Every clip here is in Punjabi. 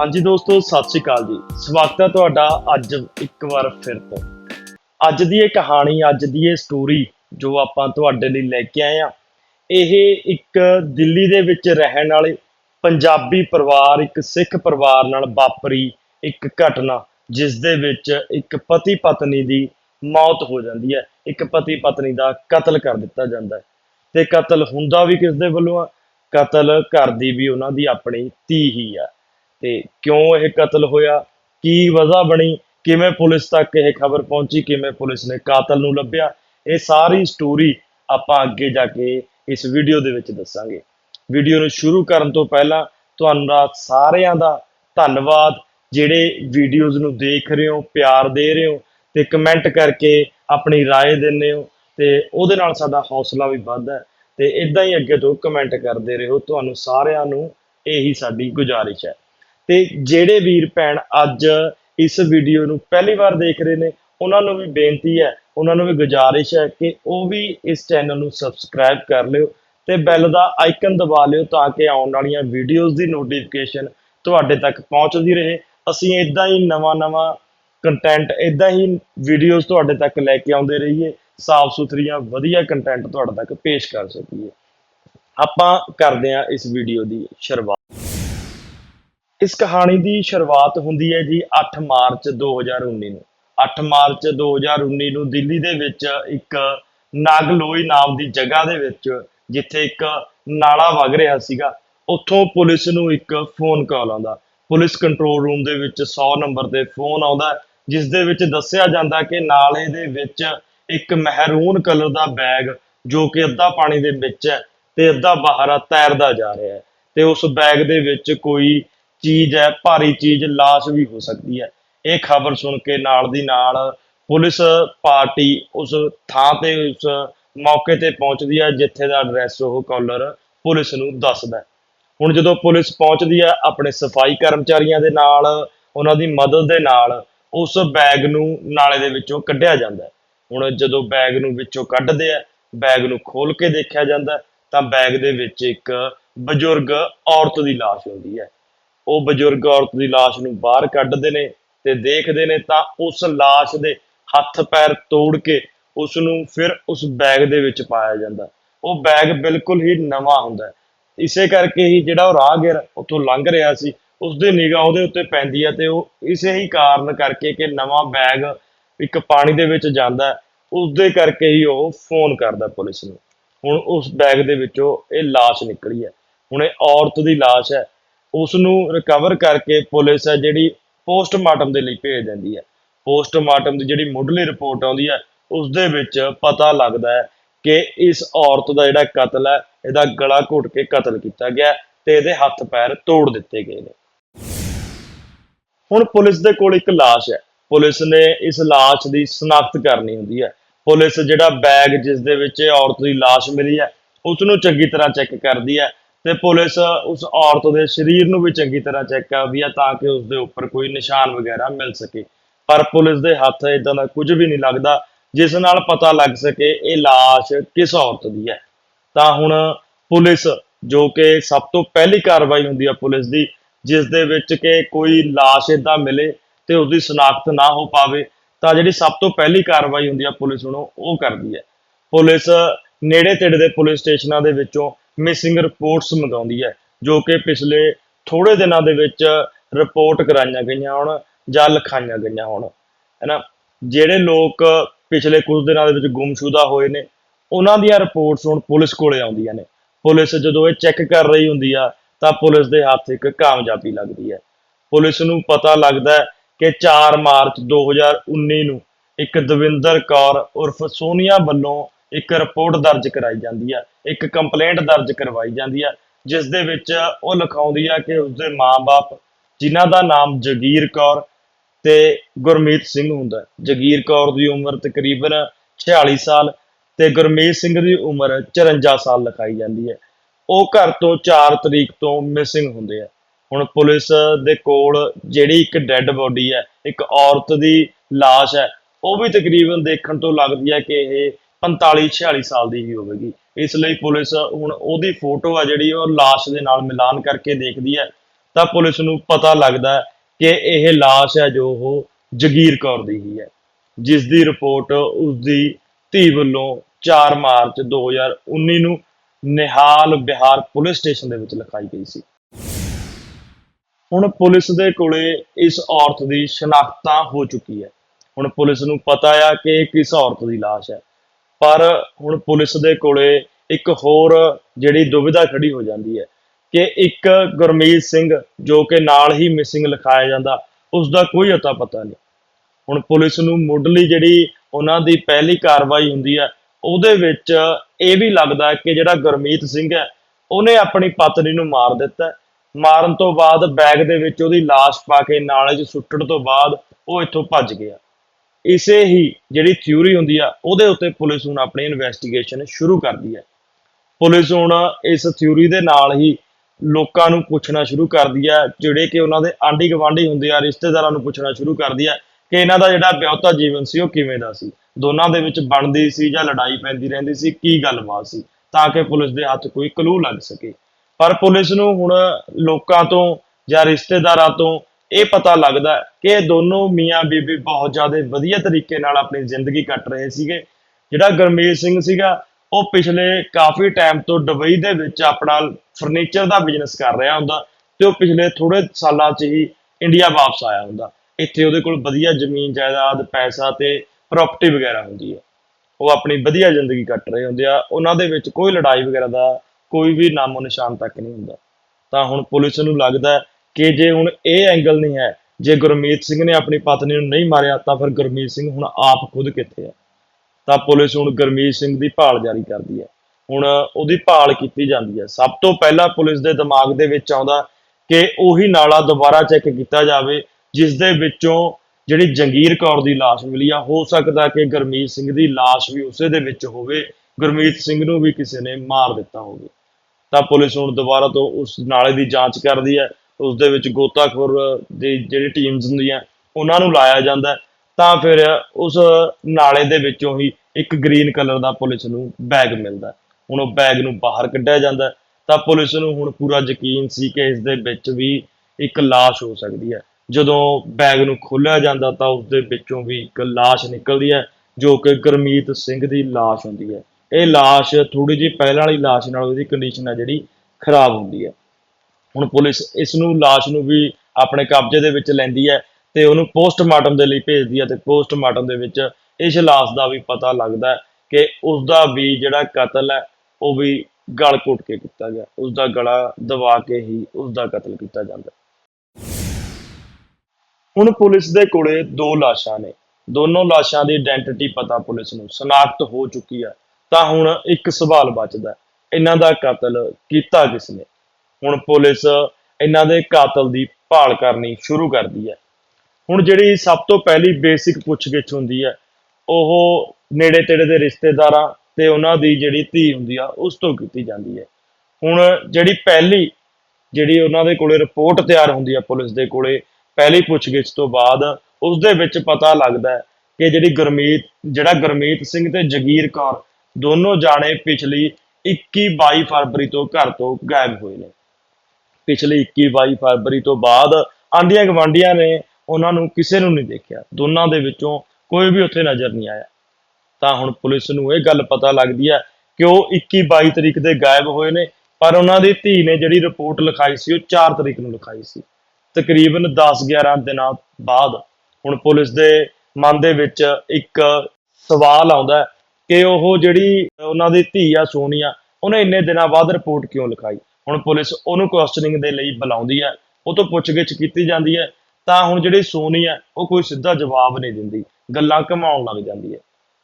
ਹਾਂਜੀ ਦੋਸਤੋ, ਸਤਿ ਸ਼੍ਰੀ ਅਕਾਲ ਜੀ। ਸਵਾਗਤ ਹੈ ਤੁਹਾਡਾ ਅੱਜ ਇੱਕ ਵਾਰ ਫਿਰ ਤੋਂ। ਅੱਜ ਦੀ ਇਹ ਕਹਾਣੀ, ਅੱਜ ਦੀ ਇਹ ਸਟੋਰੀ ਜੋ ਆਪਾਂ ਤੁਹਾਡੇ ਲਈ ਲੈ ਕੇ ਆਏ ਆ ਇਹ ਇੱਕ ਦਿੱਲੀ ਦੇ ਵਿੱਚ ਰਹਿਣ ਵਾਲੇ ਪੰਜਾਬੀ ਪਰਿਵਾਰ, ਇੱਕ ਸਿੱਖ ਪਰਿਵਾਰ ਨਾਲ ਵਾਪਰੀ ਇੱਕ ਘਟਨਾ, ਜਿਸ ਦੇ ਵਿੱਚ ਇੱਕ ਪਤੀ ਪਤਨੀ ਦੀ ਮੌਤ ਹੋ ਜਾਂਦੀ ਹੈ। ਇੱਕ ਪਤੀ ਪਤਨੀ ਦਾ ਕਤਲ ਕਰ ਦਿੱਤਾ ਜਾਂਦਾ ਹੈ। ਤੇ ਕਤਲ ਹੁੰਦਾ ਵੀ ਕਿਸ ਦੇ ਵੱਲੋਂ ਆ? ਕਤਲ ਕਰਦੀ ਵੀ ਉਹਨਾਂ ਦੀ ਆਪਣੀ ਧੀ ਹੀ ਆ। ਤੇ ਕਿਉਂ ਇਹ ਕਤਲ ਹੋਇਆ ਕੀ ਵਜ੍ਹਾ ਬਣੀ ਕਿਵੇਂ ਪੁਲਿਸ ਤੱਕ ਇਹ ਖਬਰ ਪਹੁੰਚੀ ਕਿਵੇਂ ਪੁਲਿਸ ਨੇ ਕਾਤਲ ਨੂੰ ਲੱਭਿਆ ਇਹ ਸਾਰੀ ਸਟੋਰੀ ਆਪਾਂ ਅੱਗੇ ਜਾ ਕੇ ਇਸ ਵੀਡੀਓ ਦੇ ਵਿੱਚ ਦੱਸਾਂਗੇ ਵੀਡੀਓ ਨੂੰ ਸ਼ੁਰੂ ਕਰਨ ਤੋਂ ਪਹਿਲਾਂ ਤੁਹਾਨੂੰ ਸਾਰਿਆਂ ਦਾ ਧੰਨਵਾਦ ਜਿਹੜੇ ਵੀਡੀਓਜ਼ ਨੂੰ ਦੇਖ ਰਹੇ ਹੋ ਪਿਆਰ ਦੇ ਰਹੇ ਹੋ ਤੇ ਕਮੈਂਟ ਕਰਕੇ ਆਪਣੀ رائے ਦਿੰਦੇ ਹੋ ਤੇ ਉਹਦੇ ਨਾਲ ਸਾਡਾ ਹੌਸਲਾ ਵੀ ਵੱਧਦਾ ਹੈ ਤੇ ਇਦਾਂ ਹੀ ਅੱਗੇ ਤੋਂ ਕਮੈਂਟ ਕਰਦੇ ਰਹੋ ਤੁਹਾਨੂੰ ਸਾਰਿਆਂ ਨੂੰ ਇਹੀ ਸਾਡੀ ਗੁਜ਼ਾਰਿਸ਼ ਹੈ ਤੇ ਜਿਹੜੇ ਵੀਰ ਭੈਣ ਅੱਜ ਇਸ ਵੀਡੀਓ ਨੂੰ ਪਹਿਲੀ ਵਾਰ ਦੇਖ ਰਹੇ ਨੇ, ਉਹਨਾਂ ਨੂੰ ਵੀ ਬੇਨਤੀ ਹੈ, ਉਹਨਾਂ ਨੂੰ ਵੀ ਗੁਜ਼ਾਰਿਸ਼ ਹੈ ਕਿ ਉਹ ਵੀ ਇਸ ਚੈਨਲ ਨੂੰ ਸਬਸਕ੍ਰਾਈਬ ਕਰ ਲਿਓ ਤੇ ਬੈਲ ਦਾ ਆਈਕਨ ਦਬਾ ਲਿਓ ਤਾਂ ਕਿ ਆਉਣ ਵਾਲੀਆਂ ਵੀਡੀਓਜ਼ ਦੀ ਨੋਟੀਫਿਕੇਸ਼ਨ ਤੁਹਾਡੇ ਤੱਕ ਪਹੁੰਚਦੀ ਰਹੇ। ਅਸੀਂ ਇਦਾਂ ਹੀ ਨਵਾਂ-ਨਵਾਂ ਕੰਟੈਂਟ ਇਦਾਂ ਹੀ ਵੀਡੀਓਜ਼ ਤੁਹਾਡੇ ਤੱਕ ਲੈ ਕੇ ਆਉਂਦੇ ਰਹੀਏ, ਸਾਫ਼ ਸੁਥਰੀਆਂ, ਵਧੀਆ ਕੰਟੈਂਟ ਤੁਹਾਡੇ ਤੱਕ ਪੇਸ਼ ਕਰ ਸਕੀਏ। ਆਪਾਂ ਕਰਦੇ ਹਾਂ ਇਸ ਵੀਡੀਓ ਦੀ ਸ਼ੁਰੂਆਤ। ਇਸ ਕਹਾਣੀ ਦੀ ਸ਼ੁਰੂਆਤ ਹੁੰਦੀ ਹੈ ਜੀ 8 ਮਾਰਚ 2019 ਨੂੰ। 8 ਮਾਰਚ 2019 ਨੂੰ ਦਿੱਲੀ ਦੇ ਵਿੱਚ ਇੱਕ ਨਾਗਲੋਈ ਨਾਮ ਦੀ ਜਗ੍ਹਾ ਦੇ ਵਿੱਚ ਜਿੱਥੇ ਇੱਕ ਨਾਲਾ ਵਗ ਰਿਹਾ ਸੀਗਾ, ਉੱਥੋਂ ਪੁਲਿਸ ਨੂੰ ਇੱਕ ਫੋਨ ਕਾਲ ਆਉਂਦਾ। ਪੁਲਿਸ ਕੰਟਰੋਲ ਰੂਮ ਦੇ ਵਿੱਚ 100 ਨੰਬਰ ਤੇ ਫੋਨ ਆਉਂਦਾ, ਜਿਸ ਦੇ ਵਿੱਚ ਦੱਸਿਆ ਜਾਂਦਾ ਕਿ ਨਾਲੇ ਦੇ ਵਿੱਚ ਇੱਕ ਮਹਿਰੂਨ ਕਲਰ ਦਾ ਬੈਗ ਜੋ ਕਿ ਅੱਧਾ ਪਾਣੀ ਦੇ ਵਿੱਚ ਹੈ ਤੇ ਅੱਧਾ ਬਾਹਰ ਆ, ਤੈਰਦਾ ਜਾ ਰਿਹਾ ਹੈ। ਤੇ ਉਸ ਬੈਗ ਦੇ ਵਿੱਚ ਕੋਈ ਚੀਜ਼ ਹੈ, ਭਾਰੀ ਚੀਜ਼, ਲਾਸ਼ ਵੀ ਹੋ ਸਕਦੀ ਹੈ। ਇਹ ਖਬਰ ਸੁਣ ਕੇ ਨਾਲ ਦੀ ਨਾਲ ਪੁਲਿਸ ਪਾਰਟੀ ਉਸ ਥਾਂ ਤੇ, ਉਸ ਮੌਕੇ ਤੇ ਪਹੁੰਚਦੀ ਹੈ, ਜਿੱਥੇ ਦਾ ਐਡਰੈਸ ਉਹ ਕਾਲਰ ਪੁਲਿਸ ਨੂੰ ਦੱਸਦਾ ਹੁਣ ਜਦੋਂ ਪੁਲਿਸ ਪਹੁੰਚਦੀ ਹੈ, ਆਪਣੇ ਸਫ਼ਾਈ ਕਰਮਚਾਰੀਆਂ ਦੇ ਨਾਲ, ਉਹਨਾਂ ਦੀ ਮਦਦ ਦੇ ਨਾਲ ਉਸ ਬੈਗ ਨੂੰ ਨਾਲੇ ਦੇ ਵਿੱਚੋਂ ਕੱਢਿਆ ਜਾਂਦਾ ਹੁਣ ਜਦੋਂ ਬੈਗ ਨੂੰ ਵਿੱਚੋਂ ਕੱਢਦੇ ਆ ਬੈਗ ਨੂੰ ਖੋਲ ਕੇ ਦੇਖਿਆ ਜਾਂਦਾ ਤਾਂ ਬੈਗ ਦੇ ਵਿੱਚ ਇੱਕ ਬਜ਼ੁਰਗ ਔਰਤ ਦੀ ਲਾਸ਼ ਹੁੰਦੀ ਹੈ। ਉਹ ਬਜ਼ੁਰਗ ਔਰਤ ਦੀ ਲਾਸ਼ ਨੂੰ ਬਾਹਰ ਕੱਢਦੇ ਨੇ ਤੇ ਦੇਖਦੇ ਨੇ ਤਾਂ ਉਸ ਲਾਸ਼ ਦੇ ਹੱਥ ਪੈਰ ਤੋੜ ਕੇ ਉਸ ਨੂੰ ਫਿਰ ਉਸ ਬੈਗ ਦੇ ਵਿੱਚ ਪਾਇਆ ਜਾਂਦਾ। ਉਹ ਬੈਗ ਬਿਲਕੁਲ ਹੀ ਨਵਾਂ ਹੁੰਦਾ ਇਸੇ ਕਰਕੇ ਹੀ ਜਿਹੜਾ ਉਹ ਰਾਹਗੀਰ ਉੱਥੋਂ ਲੰਘ ਰਿਹਾ ਸੀ ਉਸ ਦੀ ਨਿਗਾਹ ਉਹਦੇ ਉੱਤੇ ਪੈਂਦੀ ਹੈ ਤੇ ਉਹ ਇਸੇ ਹੀ ਕਾਰਨ ਕਰਕੇ ਕਿ ਨਵਾਂ ਬੈਗ ਇੱਕ ਪਾਣੀ ਦੇ ਵਿੱਚ ਜਾਂਦਾ ਹੈ, ਉਸ ਦੇ ਕਰਕੇ ਹੀ ਉਹ ਫੋਨ ਕਰਦਾ ਪੁਲਿਸ ਨੂੰ। ਹੁਣ ਉਸ ਬੈਗ ਦੇ ਵਿੱਚੋਂ ਇਹ ਲਾਸ਼ ਨਿਕਲੀ ਹੈ। ਹੁਣ ਇਹ ਔਰਤ ਦੀ ਲਾਸ਼ ਹੈ। ਉਸ ਨੂੰ ਰਿਕਵਰ ਕਰਕੇ ਪੁਲਿਸ ਹੈ ਜਿਹੜੀ ਪੋਸਟਮਾਰਟਮ ਦੇ ਲਈ ਭੇਜ ਦਿੰਦੀ ਹੈ। ਪੋਸਟਮਾਰਟਮ ਦੀ ਜਿਹੜੀ ਮੁੱਢਲੀ ਰਿਪੋਰਟ ਆਉਂਦੀ ਹੈ ਉਸ ਦੇ ਵਿੱਚ ਪਤਾ ਲੱਗਦਾ ਹੈ ਕਿ ਇਸ ਔਰਤ ਦਾ ਜਿਹੜਾ ਕਤਲ ਹੈ, ਇਹਦਾ ਗਲਾ ਘੁੱਟ ਕੇ ਕਤਲ ਕੀਤਾ ਗਿਆ ਤੇ ਇਹਦੇ ਹੱਥ ਪੈਰ ਤੋੜ ਦਿੱਤੇ ਗਏ ਨੇ। ਹੁਣ ਪੁਲਿਸ ਦੇ ਕੋਲ ਇੱਕ ਲਾਸ਼ ਹੈ। ਪੁਲਿਸ ਨੇ ਇਸ ਲਾਸ਼ ਦੀ ਸ਼ਨਾਖਤ ਕਰਨੀ ਹੁੰਦੀ ਹੈ। ਪੁਲਿਸ ਜਿਹੜਾ ਬੈਗ ਜਿਸ ਦੇ ਵਿੱਚ ਔਰਤ ਦੀ ਲਾਸ਼ ਮਿਲੀ ਹੈ ਉਸ ਨੂੰ ਚੰਗੀ ਤਰ੍ਹਾਂ ਚੈੱਕ ਕਰਦੀ ਹੈ ਤੇ ਪੁਲਿਸ ਉਸ ਔਰਤ ਦੇ ਸਰੀਰ ਨੂੰ ਵੀ ਚੰਗੀ ਤਰ੍ਹਾਂ ਚੈੱਕ ਕਰਦੀ ਹੈ ਤਾਂ ਕਿ ਉਸ ਦੇ ਉੱਪਰ ਕੋਈ ਨਿਸ਼ਾਨ ਵਗੈਰਾ ਮਿਲ ਸਕੇ। ਪਰ ਪੁਲਿਸ ਦੇ ਹੱਥ ਇਦਾਂ ਦਾ ਕੁਝ ਵੀ ਨਹੀਂ ਲੱਗਦਾ, ਜਿਸ ਨਾਲ ਪਤਾ ਲੱਗ ਸਕੇ ਇਹ ਲਾਸ਼ ਕਿਸ ਔਰਤ ਦੀ ਹੈ। ਤਾਂ ਹੁਣ ਪੁਲਿਸ, ਜੋ ਕਿ ਸਭ ਤੋਂ ਪਹਿਲੀ ਕਾਰਵਾਈ ਹੁੰਦੀ ਹੈ ਪੁਲਿਸ ਦੀ, ਜਿਸ ਦੇ ਵਿੱਚ ਕਿ ਕੋਈ ਲਾਸ਼ ਇਦਾਂ ਮਿਲੇ ਤੇ ਉਸ ਸ਼ਨਾਖਤ ਨਾ ਹੋ ਪਾਵੇ, ਤਾਂ ਜਿਹੜੀ ਸਭ ਤੋਂ ਪਹਿਲੀ ਕਾਰਵਾਈ ਹੁੰਦੀ ਆ ਪੁਲਿਸ ਨੂੰ ਉਹ ਕਰਦੀ ਹੈ। ਪੁਲਿਸ ਨੇੜੇ ਤੇੜੇ ਦੇ ਪੁਲਿਸ ਸਟੇਸ਼ਨਾਂ ਦੇ ਵਿੱਚੋਂ ਮਿਸਿੰਗ ਰਿਪੋਰਟਸ ਮੰਗਾਉਂਦੀ ਹੈ, ਜੋ ਕਿ ਪਿਛਲੇ ਥੋੜੇ ਦਿਨਾਂ ਦੇ ਵਿੱਚ ਰਿਪੋਰਟ ਕਰਾਈਆਂ ਗਈਆਂ ਹੋਣ ਜਾਂ ਲਿਖਾਈਆਂ ਗਈਆਂ ਹੋਣ ਹੈਨਾ ਜਿਹੜੇ ਲੋਕ ਪਿਛਲੇ ਕੁਝ ਦਿਨਾਂ ਦੇ ਵਿੱਚ ਗੁੰਮਸ਼ੁਦਾ ਹੋਏ ਨੇ, ਉਹਨਾਂ ਦੀਆਂ ਰਿਪੋਰਟਸ ਹੁਣ ਪੁਲਿਸ ਕੋਲੇ ਆਉਂਦੀਆਂ ਨੇ। ਪੁਲਿਸ ਜਦੋਂ ਇਹ ਚੈੱਕ ਕਰ ਰਹੀ ਹੁੰਦੀ ਆ, ਤਾਂ ਪੁਲਿਸ ਦੇ ਹੱਥ ਇੱਕ ਕਾਮਯਾਬੀ ਲੱਗਦੀ ਹੈ। ਪੁਲਿਸ ਨੂੰ ਪਤਾ ਲੱਗਦਾ ਕਿ 4 ਮਾਰਚ 2019 ਨੂੰ ਇੱਕ ਦਵਿੰਦਰ ਕੌਰ ਉਰਫ ਸੋਨੀਆ ਵੱਲੋਂ ਇੱਕ ਰਿਪੋਰਟ ਦਰਜ ਕਰਾਈ ਜਾਂਦੀ ਹੈ ਇੱਕ ਕੰਪਲੇਂਟ ਦਰਜ ਕਰਵਾਈ ਜਾਂਦੀ ਹੈ ਜਿਸ ਦੇ ਵਿੱਚ ਉਹ ਲਿਖਾਉਂਦੀ ਹੈ ਕਿ ਉਸਦੇ ਮਾਪੇ ਜਿਨ੍ਹਾਂ ਦਾ ਨਾਮ ਜਗੀਰ ਕੌਰ ਤੇ ਗੁਰਮੀਤ ਸਿੰਘ ਹੁੰਦਾ ਜਗੀਰ ਕੌਰ ਦੀ ਉਮਰ ਤਕਰੀਬਨ 46 ਸਾਲ ਤੇ ਗੁਰਮੀਤ ਸਿੰਘ ਦੀ ਉਮਰ 54 ਸਾਲ ਲਿਖਾਈ ਜਾਂਦੀ ਹੈ। ਉਹ ਘਰ ਤੋਂ 4 ਤਰੀਕ ਤੋਂ ਮਿਸਿੰਗ ਹੁੰਦੇ ਆ। ਹੁਣ ਪੁਲਿਸ ਦੇ ਕੋਲ ਜਿਹੜੀ ਇੱਕ ਡੈੱਡ ਬੋਡੀ ਹੈ, ਇੱਕ ਔਰਤ ਦੀ ਲਾਸ਼ ਹੈ, ਉਹ ਵੀ ਤਕਰੀਬਨ ਦੇਖਣ ਤੋਂ ਲੱਗਦੀ ਹੈ ਕਿ ਇਹ 45 46 ਸਾਲ ਦੀ ਹੀ ਹੋਵੇਗੀ। ਇਸ ਲਈ ਪੁਲਿਸ ਹੁਣ ਉਹਦੀ ਫੋਟੋ ਆ ਜਿਹੜੀ ਉਹ ਲਾਸ਼ ਦੇ ਨਾਲ ਮਿਲਾਨ ਕਰਕੇ ਦੇਖਦੀ ਹੈ। ਤਾਂ ਪੁਲਿਸ ਨੂੰ ਪਤਾ ਲੱਗਦਾ ਕਿ ਇਹ ਲਾਸ਼ ਹੈ ਜੋ ਉਹ ਜਗੀਰ ਕੌਰ ਦੀ ਹੀ ਹੈ। ਜਿਸ ਦੀ ਰਿਪੋਰਟ ਉਸ ਦੀ ਧੀ ਵੱਲੋਂ 4 ਮਾਰਚ 2019 ਨੂੰ ਨਿਹਾਲ ਬਿਹਾਰ ਪੁਲਿਸ ਸਟੇਸ਼ਨ ਦੇ ਵਿੱਚ ਲਿਖਾਈ ਗਈ ਸੀ। ਹੁਣ ਪੁਲਿਸ ਦੇ ਕੋਲੇ ਇਸ ਔਰਤ ਦੀ ਸ਼ਨਾਖਤਾਂ ਹੋ ਚੁੱਕੀ ਹੈ। ਹੁਣ ਪੁਲਿਸ ਨੂੰ ਪਤਾ ਆ ਕਿ ਇਹ ਕਿਸ ਔਰਤ ਦੀ ਲਾਸ਼ ਹੈ। ਪਰ ਹੁਣ ਪੁਲਿਸ ਦੇ ਕੋਲੇ ਇੱਕ ਹੋਰ ਜਿਹੜੀ ਦੁਵਿਧਾ ਖੜੀ ਹੋ ਜਾਂਦੀ ਹੈ ਕਿ ਇੱਕ ਗੁਰਮੀਤ ਸਿੰਘ ਜੋ ਕਿ ਨਾਲ ਹੀ ਮਿਸਿੰਗ ਲਿਖਾਇਆ ਜਾਂਦਾ ਉਸ ਦਾ ਕੋਈ ਅਤਾ ਪਤਾ ਨਹੀਂ। ਹੁਣ ਪੁਲਿਸ ਨੂੰ ਮੁੱਢਲੀ ਜਿਹੜੀ ਉਹਨਾਂ ਦੀ ਪਹਿਲੀ ਕਾਰਵਾਈ ਹੁੰਦੀ ਹੈ, ਉਹਦੇ ਵਿੱਚ ਇਹ ਵੀ ਲੱਗਦਾ ਕਿ ਜਿਹੜਾ ਗੁਰਮੀਤ ਸਿੰਘ ਹੈ, ਉਹਨੇ ਆਪਣੀ ਪਤਨੀ ਨੂੰ ਮਾਰ ਦਿੱਤਾ। ਮਾਰਨ ਤੋਂ ਬਾਅਦ ਬੈਗ ਦੇ ਵਿੱਚ ਉਹਦੀ ਲਾਸ਼ ਪਾ ਕੇ ਨਾਲੇ 'ਚ ਸੁੱਟਣ ਤੋਂ ਬਾਅਦ ਉਹ ਇੱਥੋਂ ਭੱਜ ਗਿਆ। ਇਸੇ ਹੀ ਜਿਹੜੀ ਥਿਊਰੀ ਹੁੰਦੀ ਆ, ਉਹਦੇ ਉੱਤੇ ਪੁਲਿਸ ਹੁਣ ਆਪਣੀ ਇਨਵੈਸਟੀਗੇਸ਼ਨ ਸ਼ੁਰੂ ਕਰਦੀ ਹੈ ਪੁਲਿਸ ਹੁਣ ਇਸ ਥਿਊਰੀ ਦੇ ਨਾਲ ਹੀ ਲੋਕਾਂ ਨੂੰ ਪੁੱਛਣਾ ਸ਼ੁਰੂ ਕਰਦੀ ਹੈ ਜਿਹੜੇ ਕਿ ਉਹਨਾਂ ਦੇ ਆਂਢੀ ਗੁਆਂਢੀ ਹੁੰਦੇ ਆ, ਰਿਸ਼ਤੇਦਾਰਾਂ ਨੂੰ ਪੁੱਛਣਾ ਸ਼ੁਰੂ ਕਰਦੀ ਹੈ ਕਿ ਇਹਨਾਂ ਦਾ ਜਿਹੜਾ ਵਿਆਹਤਾ ਜੀਵਨ ਸੀ, ਉਹ ਕਿਵੇਂ ਦਾ ਸੀ? ਦੋਨਾਂ ਦੇ ਵਿੱਚ ਬਣਦੀ ਸੀ ਜਾਂ ਲੜਾਈ ਪੈਂਦੀ ਰਹਿੰਦੀ ਸੀ, ਕੀ ਗੱਲਬਾਤ ਸੀ? ਤਾਂ ਕਿ ਪੁਲਿਸ ਦੇ ਹੱਥ ਕੋਈ ਕਲੂ ਲੱਗ ਸਕੇ। ਪਰ ਪੁਲਿਸ ਨੂੰ ਹੁਣ ਲੋਕਾਂ ਤੋਂ ਜਾਂ ਰਿਸ਼ਤੇਦਾਰਾਂ ਤੋਂ ਇਹ ਪਤਾ ਲੱਗਦਾ ਕਿ ਇਹ ਦੋਨੋਂ ਮੀਆਂ ਬੀਬੀ ਬਹੁਤ ਜ਼ਿਆਦਾ ਵਧੀਆ ਤਰੀਕੇ ਨਾਲ ਆਪਣੀ ਜ਼ਿੰਦਗੀ ਕੱਟ ਰਹੇ ਸੀਗੇ। ਜਿਹੜਾ ਗੁਰਮੀਤ ਸਿੰਘ ਸੀਗਾ, ਉਹ ਪਿਛਲੇ ਕਾਫੀ ਟਾਈਮ ਤੋਂ ਦੁਬਈ ਦੇ ਵਿੱਚ ਆਪਣਾ ਫਰਨੀਚਰ ਦਾ ਬਿਜ਼ਨਸ ਕਰ ਰਿਹਾ ਹੁੰਦਾ ਤੇ ਉਹ ਪਿਛਲੇ ਥੋੜੇ ਸਾਲਾਂ 'ਚ ਹੀ ਇੰਡੀਆ ਵਾਪਸ ਆਇਆ ਹੁੰਦਾ। ਇੱਥੇ ਉਹਦੇ ਕੋਲ ਵਧੀਆ ਜ਼ਮੀਨ, ਜਾਇਦਾਦ, ਪੈਸਾ ਤੇ ਪ੍ਰਾਪਰਟੀ ਵਗੈਰਾ ਹੁੰਦੀ ਹੈ। ਉਹ ਆਪਣੀ ਵਧੀਆ ਜ਼ਿੰਦਗੀ ਕੱਟ ਰਹੇ ਹੁੰਦੇ ਆ। ਉਹਨਾਂ ਦੇ ਵਿੱਚ ਕੋਈ ਲੜਾਈ ਵਗੈਰਾ ਦਾ ਕੋਈ ਵੀ ਨਾਮੋ ਨਿਸ਼ਾਨ ਤੱਕ ਨਹੀਂ ਹੁੰਦਾ। ਤਾਂ ਹੁਣ ਪੁਲਿਸ ਨੂੰ ਲੱਗਦਾ ਕਿ ਜੇ ਹੁਣ ਇਹ ਐਂਗਲ ਨਹੀਂ ਹੈ, ਜੇ ਗੁਰਮੀਤ ਸਿੰਘ ਨੇ ਆਪਣੀ ਪਤਨੀ ਨੂੰ ਨਹੀਂ ਮਾਰਿਆ, ਤਾਂ ਫਿਰ ਗੁਰਮੀਤ ਸਿੰਘ ਹੁਣ ਆਪ ਖੁਦ ਕਿੱਥੇ ਹੈ? ਤਾਂ ਪੁਲਿਸ ਹੁਣ ਗੁਰਮੀਤ ਸਿੰਘ ਦੀ ਭਾਲ ਜਾਰੀ ਕਰਦੀ ਹੈ। ਹੁਣ ਉਹਦੀ ਭਾਲ ਕੀਤੀ ਜਾਂਦੀ ਹੈ। ਸਭ ਤੋਂ ਪਹਿਲਾਂ ਪੁਲਿਸ ਦੇ ਦਿਮਾਗ ਦੇ ਵਿੱਚ ਆਉਂਦਾ ਕਿ ਉਹੀ ਨਾਲਾ ਦੁਬਾਰਾ ਚੈੱਕ ਕੀਤਾ ਜਾਵੇ, ਜਿਸ ਦੇ ਵਿੱਚੋਂ ਜਿਹੜੀ ਜੰਗੀਰ ਕੌਰ ਦੀ ਲਾਸ਼ ਮਿਲੀ ਆ, ਹੋ ਸਕਦਾ ਕਿ ਗੁਰਮੀਤ ਸਿੰਘ ਦੀ ਲਾਸ਼ ਵੀ ਉਸੇ ਦੇ ਵਿੱਚ ਹੋਵੇ, ਗੁਰਮੀਤ ਸਿੰਘ ਨੂੰ ਵੀ ਕਿਸੇ ਨੇ ਮਾਰ ਦਿੱਤਾ ਹੋਵੇ। ਤਾਂ ਪੁਲਿਸ ਹੁਣ ਦੁਬਾਰਾ ਤੋਂ ਉਸ ਨਾਲੇ ਦੀ ਜਾਂਚ ਕਰਦੀ ਹੈ। ਉਸ ਦੇ ਵਿੱਚ ਗੋਤਾਖੋਰ ਦੀ ਜਿਹੜੀ ਟੀਮਸ ਹੁੰਦੀਆਂ, ਉਹਨਾਂ ਨੂੰ ਲਾਇਆ ਜਾਂਦਾ ਤਾਂ ਫਿਰ ਉਸ ਨਾਲੇ ਦੇ ਵਿੱਚੋਂ ਹੀ ਇੱਕ ਗ੍ਰੀਨ ਕਲਰ ਦਾ ਪੁਲਿਸ ਨੂੰ ਬੈਗ ਮਿਲਦਾ ਹੁਣ ਉਹ ਬੈਗ ਨੂੰ ਬਾਹਰ ਕੱਢਿਆ ਜਾਂਦਾ ਤਾਂ ਪੁਲਿਸ ਨੂੰ ਹੁਣ ਪੂਰਾ ਯਕੀਨ ਸੀ ਕਿ ਇਸ ਦੇ ਵਿੱਚ ਵੀ ਇੱਕ ਲਾਸ਼ ਹੋ ਸਕਦੀ ਹੈ। ਜਦੋਂ ਬੈਗ ਨੂੰ ਖੋਲ੍ਹਿਆ ਜਾਂਦਾ ਤਾਂ ਉਸ ਦੇ ਵਿੱਚੋਂ ਵੀ ਇੱਕ ਲਾਸ਼ ਨਿਕਲਦੀ ਹੈ, ਜੋ ਕਿ ਗੁਰਮੀਤ ਸਿੰਘ ਦੀ ਲਾਸ਼ ਹੁੰਦੀ ਹੈ। ਇਹ ਲਾਸ਼ ਥੋੜੀ ਜਿਹੀ ਪਹਿਲਾਂ ਵਾਲੀ ਲਾਸ਼ ਨਾਲੋਂ ਇਹਦੀ ਕੰਡੀਸ਼ਨ ਹੈ ਜਿਹੜੀ ਖਰਾਬ ਹੁੰਦੀ ਹੈ। ਹੁਣ ਪੁਲਿਸ ਇਸ ਨੂੰ ਲਾਸ਼ ਨੂੰ ਵੀ ਆਪਣੇ ਕਬਜ਼ੇ ਦੇ ਵਿੱਚ ਲੈਂਦੀ ਹੈ ਤੇ ਉਹਨੂੰ ਪੋਸਟਮਾਰਟਮ ਦੇ ਲਈ ਭੇਜਦੀ ਹੈ ਤੇ ਪੋਸਟਮਾਰਟਮ ਦੇ ਵਿੱਚ ਇਸ ਲਾਸ਼ ਦਾ ਵੀ ਪਤਾ ਲੱਗਦਾ ਹੈ ਕਿ ਉਸ ਦਾ ਵੀ ਜਿਹੜਾ ਕਤਲ ਹੈ, ਉਹ ਵੀ ਗਲ ਘੁੱਟ ਕੇ ਕੀਤਾ ਗਿਆ। ਉਸ ਦਾ ਗਲਾ ਦਬਾ ਕੇ ਹੀ ਉਸ ਦਾ ਕਤਲ ਕੀਤਾ ਜਾਂਦਾ ਹੁਣ ਪੁਲਿਸ ਦੇ ਕੋਲੇ ਦੋ ਲਾਸ਼ਾਂ ਨੇ। ਦੋਨੋਂ ਲਾਸ਼ਾਂ ਦੀ ਆਇਡੈਂਟੀਟੀ ਪਤਾ ਪੁਲਿਸ ਨੂੰ ਸ਼ਨਾਖਤ ਹੋ ਚੁੱਕੀ ਹੈ। ਤਾਂ ਹੁਣ ਇੱਕ ਸਵਾਲ ਬਚਦਾ ਇਹਨਾਂ ਦਾ ਕਤਲ ਕੀਤਾ ਕਿਸ ਨੇ? ਹੁਣ ਪੁਲਿਸ ਇਹਨਾਂ ਦੇ ਕਾਤਲ ਦੀ ਭਾਲ ਕਰਨੀ ਸ਼ੁਰੂ ਕਰਦੀ ਹੈ। ਹੁਣ ਜਿਹੜੀ ਸਭ ਤੋਂ ਪਹਿਲੀ ਬੇਸਿਕ ਪੁੱਛਗਿੱਛ ਹੁੰਦੀ ਹੈ, ਉਹ ਨੇੜੇ ਤੇੜੇ ਦੇ ਰਿਸ਼ਤੇਦਾਰਾਂ ਤੇ ਉਹਨਾਂ ਦੀ ਜਿਹੜੀ ਧੀ ਹੁੰਦੀ ਆ, ਉਸ ਤੋਂ ਕੀਤੀ ਜਾਂਦੀ ਹੈ। ਹੁਣ ਜਿਹੜੀ ਪਹਿਲੀ, ਜਿਹੜੀ ਉਹਨਾਂ ਦੇ ਕੋਲੇ ਰਿਪੋਰਟ ਤਿਆਰ ਹੁੰਦੀ ਆ ਪੁਲਿਸ ਦੇ ਕੋਲੇ, ਪਹਿਲੀ ਪੁੱਛਗਿੱਛ ਤੋਂ ਬਾਅਦ ਉਸ ਦੇ ਵਿੱਚ ਪਤਾ ਲੱਗਦਾ ਹੈ ਕਿ ਜਿਹੜੀ ਗੁਰਮੀਤ, ਜਿਹੜਾ ਗੁਰਮੀਤ ਸਿੰਘ ਤੇ ਜਗੀਰ ਕੌਰ ਦੋਨੋਂ ਜਾਣੇ ਪਿਛਲੀ 21 22 ਫਰਵਰੀ ਤੋਂ ਘਰ ਤੋਂ ਗਾਇਬ ਹੋਏ ਨੇ। ਪਿਛਲੀ 21 22 ਫਰਵਰੀ ਤੋਂ ਬਾਅਦ ਆਂਡੀਆਂ ਗਵਾਂਡੀਆਂ ਨੇ ਉਹਨਾਂ ਨੂੰ ਕਿਸੇ ਨੂੰ ਨਹੀਂ ਦੇਖਿਆ। ਦੋਨਾਂ ਦੇ ਵਿੱਚੋਂ ਕੋਈ ਵੀ ਉੱਥੇ ਨਜ਼ਰ ਨਹੀਂ ਆਇਆ। ਤਾਂ ਹੁਣ ਪੁਲਿਸ ਨੂੰ ਇਹ ਗੱਲ ਪਤਾ ਲੱਗਦੀ ਹੈ ਕਿ ਉਹ 21 22 ਤਰੀਕ ਦੇ ਗਾਇਬ ਹੋਏ ਨੇ, ਪਰ ਉਹਨਾਂ ਦੀ ਧੀ ਨੇ ਜਿਹੜੀ ਰਿਪੋਰਟ ਲਿਖਾਈ ਸੀ, ਉਹ 4 ਤਰੀਕ ਨੂੰ ਲਿਖਾਈ ਸੀ। ਤਕਰੀਬਨ 10-11 ਦਿਨਾਂ ਬਾਅਦ ਹੁਣ ਪੁਲਿਸ ਦੇ ਮਨ ਦੇ ਵਿੱਚ ਇੱਕ ਸਵਾਲ ਆਉਂਦਾ ਕਿ ਉਹ ਜਿਹੜੀ ਉਹਨਾਂ ਦੀ ਧੀ ਆ ਸੋਨੀਆ, ਉਹਨੇ ਇੰਨੇ ਦਿਨਾਂ ਬਾਅਦ ਰਿਪੋਰਟ ਕਿਉਂ ਲਿਖਾਈ? ਹੁਣ ਪੁਲਿਸ ਉਹਨੂੰ ਕੁਐਸਚਨਿੰਗ ਦੇ ਲਈ ਬੁਲਾਉਂਦੀ ਹੈ ਉਹ ਤੋਂ ਪੁੱਛਗਿੱਛ ਕੀਤੀ ਜਾਂਦੀ ਹੈ ਤਾਂ ਹੁਣ ਜਿਹੜੀ ਸੋਨੀ ਹੈ ਉਹ ਕੋਈ ਸਿੱਧਾ ਜਵਾਬ ਨਹੀਂ ਦਿੰਦੀ, ਗੱਲਾਂ ਘਮਾਉਣ ਲੱਗ ਜਾਂਦੀ ਹੈ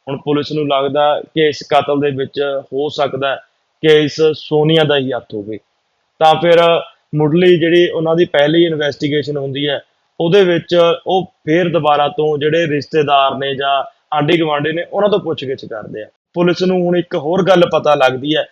ਹੁਣ ਪੁਲਿਸ ਨੂੰ ਲੱਗਦਾ ਕਿ ਇਸ ਕਤਲ ਦੇ ਵਿੱਚ ਹੋ ਸਕਦਾ ਕਿ ਇਸ ਸੋਨੀਆ ਦਾ ਹੀ ਹੱਥ ਹੋਵੇ। ਤਾਂ ਫਿਰ ਮੁੱਢਲੀ ਜਿਹੜੀ ਉਹਨਾਂ ਦੀ ਪਹਿਲੀ ਇਨਵੈਸਟੀਗੇਸ਼ਨ ਹੁੰਦੀ ਹੈ ਉਹਦੇ ਵਿੱਚ ਉਹ ਫੇਰ ਦੁਬਾਰਾ ਤੋਂ ਜਿਹੜੇ ਰਿਸ਼ਤੇਦਾਰ ਨੇ ਜਾਂ ਆਂਢੀ ਗੁਆਂਢੀ ਨੇ, ਉਹਨਾਂ ਤੋਂ ਪੁੱਛਗਿੱਛ ਕਰਦੇ ਆ। ਪੁਲਿਸ ਨੂੰ ਹੁਣ ਇੱਕ ਹੋਰ ਗੱਲ ਪਤਾ ਲੱਗਦੀ ਹੈ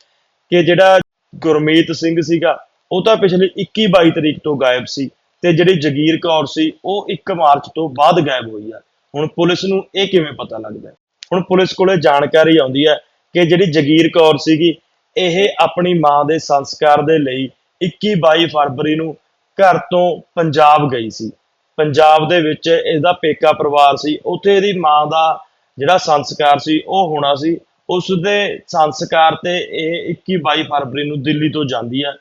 ਕਿ ਜਿਹੜਾ ਗੁਰਮੀਤ ਸਿੰਘ ਸੀਗਾ, ਉਹ ਤਾਂ ਪਿਛਲੇ 21 22 ਤਰੀਕ ਤੋਂ ਗਾਇਬ ਸੀ ਤੇ ਜਿਹੜੀ ਜਗੀਰ ਕੌਰ ਸੀ, ਉਹ 1 ਮਾਰਚ ਤੋਂ ਬਾਅਦ ਗਾਇਬ ਹੋਈ ਆ। ਹੁਣ ਪੁਲਿਸ ਨੂੰ ਇਹ ਕਿਵੇਂ ਪਤਾ ਲੱਗਦਾ ਹੁਣ ਪੁਲਿਸ ਕੋਲੇ ਜਾਣਕਾਰੀ ਆਉਂਦੀ ਹੈ ਕਿ ਜਿਹੜੀ ਜਗੀਰ ਕੌਰ ਸੀਗੀ, ਇਹ ਆਪਣੀ ਮਾਂ ਦੇ ਸੰਸਕਾਰ ਦੇ ਲਈ 21 22 ਫਰਵਰੀ ਨੂੰ ਘਰ ਤੋਂ ਪੰਜਾਬ ਗਈ ਸੀ। ਪੰਜਾਬ ਦੇ ਵਿੱਚ ਇਹਦਾ ਪੇਕਾ ਪਰਿਵਾਰ ਸੀ, ਉੱਥੇ ਇਹਦੀ ਮਾਂ ਦਾ ਜਿਹੜਾ ਸੰਸਕਾਰ ਸੀ, ਉਹ ਹੋਣਾ ਸੀ ਉਸ ਦੇ ਸੰਸਕਾਰ ਤੇ ਇਹ 21 22 ਫਰਵਰੀ ਨੂੰ ਦਿੱਲੀ ਤੋਂ ਜਾਂਦੀ ਆ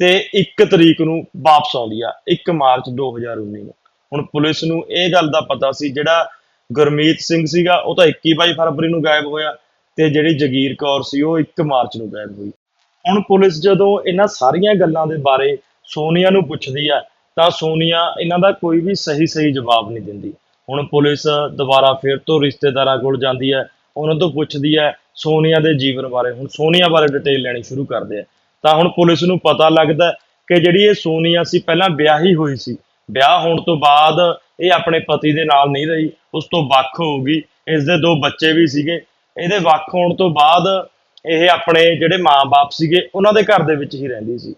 ਤੇ 1 ਤਰੀਕ ਨੂੰ ਵਾਪਸ ਆਉਂਦੀ ਆ 1 ਮਾਰਚ 2019 ਨੂੰ। ਹੁਣ ਪੁਲਿਸ ਨੂੰ ਇਹ ਗੱਲ ਦਾ ਪਤਾ ਸੀ, ਜਿਹੜਾ ਗੁਰਮੀਤ ਸਿੰਘ ਸੀਗਾ, ਉਹ ਤਾਂ 21 22 ਫਰਵਰੀ ਨੂੰ ਗਾਇਬ ਹੋਇਆ ਤੇ ਜਿਹੜੀ ਜਗੀਰ ਕੌਰ ਸੀ, ਉਹ 1 ਮਾਰਚ ਨੂੰ ਗਾਇਬ ਹੋਈ। ਹੁਣ ਪੁਲਿਸ ਜਦੋਂ ਇਹਨਾਂ ਸਾਰੀਆਂ ਗੱਲਾਂ ਦੇ ਬਾਰੇ ਸੋਨੀਆ ਨੂੰ ਪੁੱਛਦੀ ਆ, ਤਾਂ ਸੋਨੀਆ ਇਹਨਾਂ ਦਾ ਕੋਈ ਵੀ ਸਹੀ ਸਹੀ ਜਵਾਬ ਨਹੀਂ ਦਿੰਦੀ। ਹੁਣ ਪੁਲਿਸ ਦੁਬਾਰਾ ਫਿਰ ਤੋਂ ਰਿਸ਼ਤੇਦਾਰਾਂ ਕੋਲ ਜਾਂਦੀ ਹੈ ਉਹਨਾਂ ਤੋਂ ਪੁੱਛਦੀ ਹੈ ਸੋਨੀਆ ਦੇ ਜੀਵਨ ਬਾਰੇ। ਹੁਣ ਸੋਨੀਆ ਬਾਰੇ ਡਿਟੇਲ ਲੈਣੀ ਸ਼ੁਰੂ ਕਰਦੇ ਆ। ਤਾਂ ਹੁਣ ਪੁਲਿਸ ਨੂੰ ਪਤਾ ਲੱਗਦਾ ਕਿ ਜਿਹੜੀ ਇਹ ਸੋਨੀਆ ਸੀ, ਪਹਿਲਾਂ ਵਿਆਹੀ ਹੋਈ ਸੀ। ਵਿਆਹ ਹੋਣ ਤੋਂ ਬਾਅਦ ਇਹ ਆਪਣੇ ਪਤੀ ਦੇ ਨਾਲ ਨਹੀਂ ਰਹੀ। ਉਸ ਤੋਂ ਵੱਖ ਹੋ ਗਈ। ਇਸ ਦੇ ਦੋ ਬੱਚੇ ਵੀ ਸੀਗੇ। ਇਹਦੇ ਵੱਖ ਹੋਣ ਤੋਂ ਬਾਅਦ ਇਹ ਆਪਣੇ ਜਿਹੜੇ ਮਾਂ-ਬਾਪ ਸੀਗੇ, ਉਹਨਾਂ ਦੇ ਘਰ ਦੇ ਵਿੱਚ ਹੀ ਰਹਿੰਦੀ ਸੀ।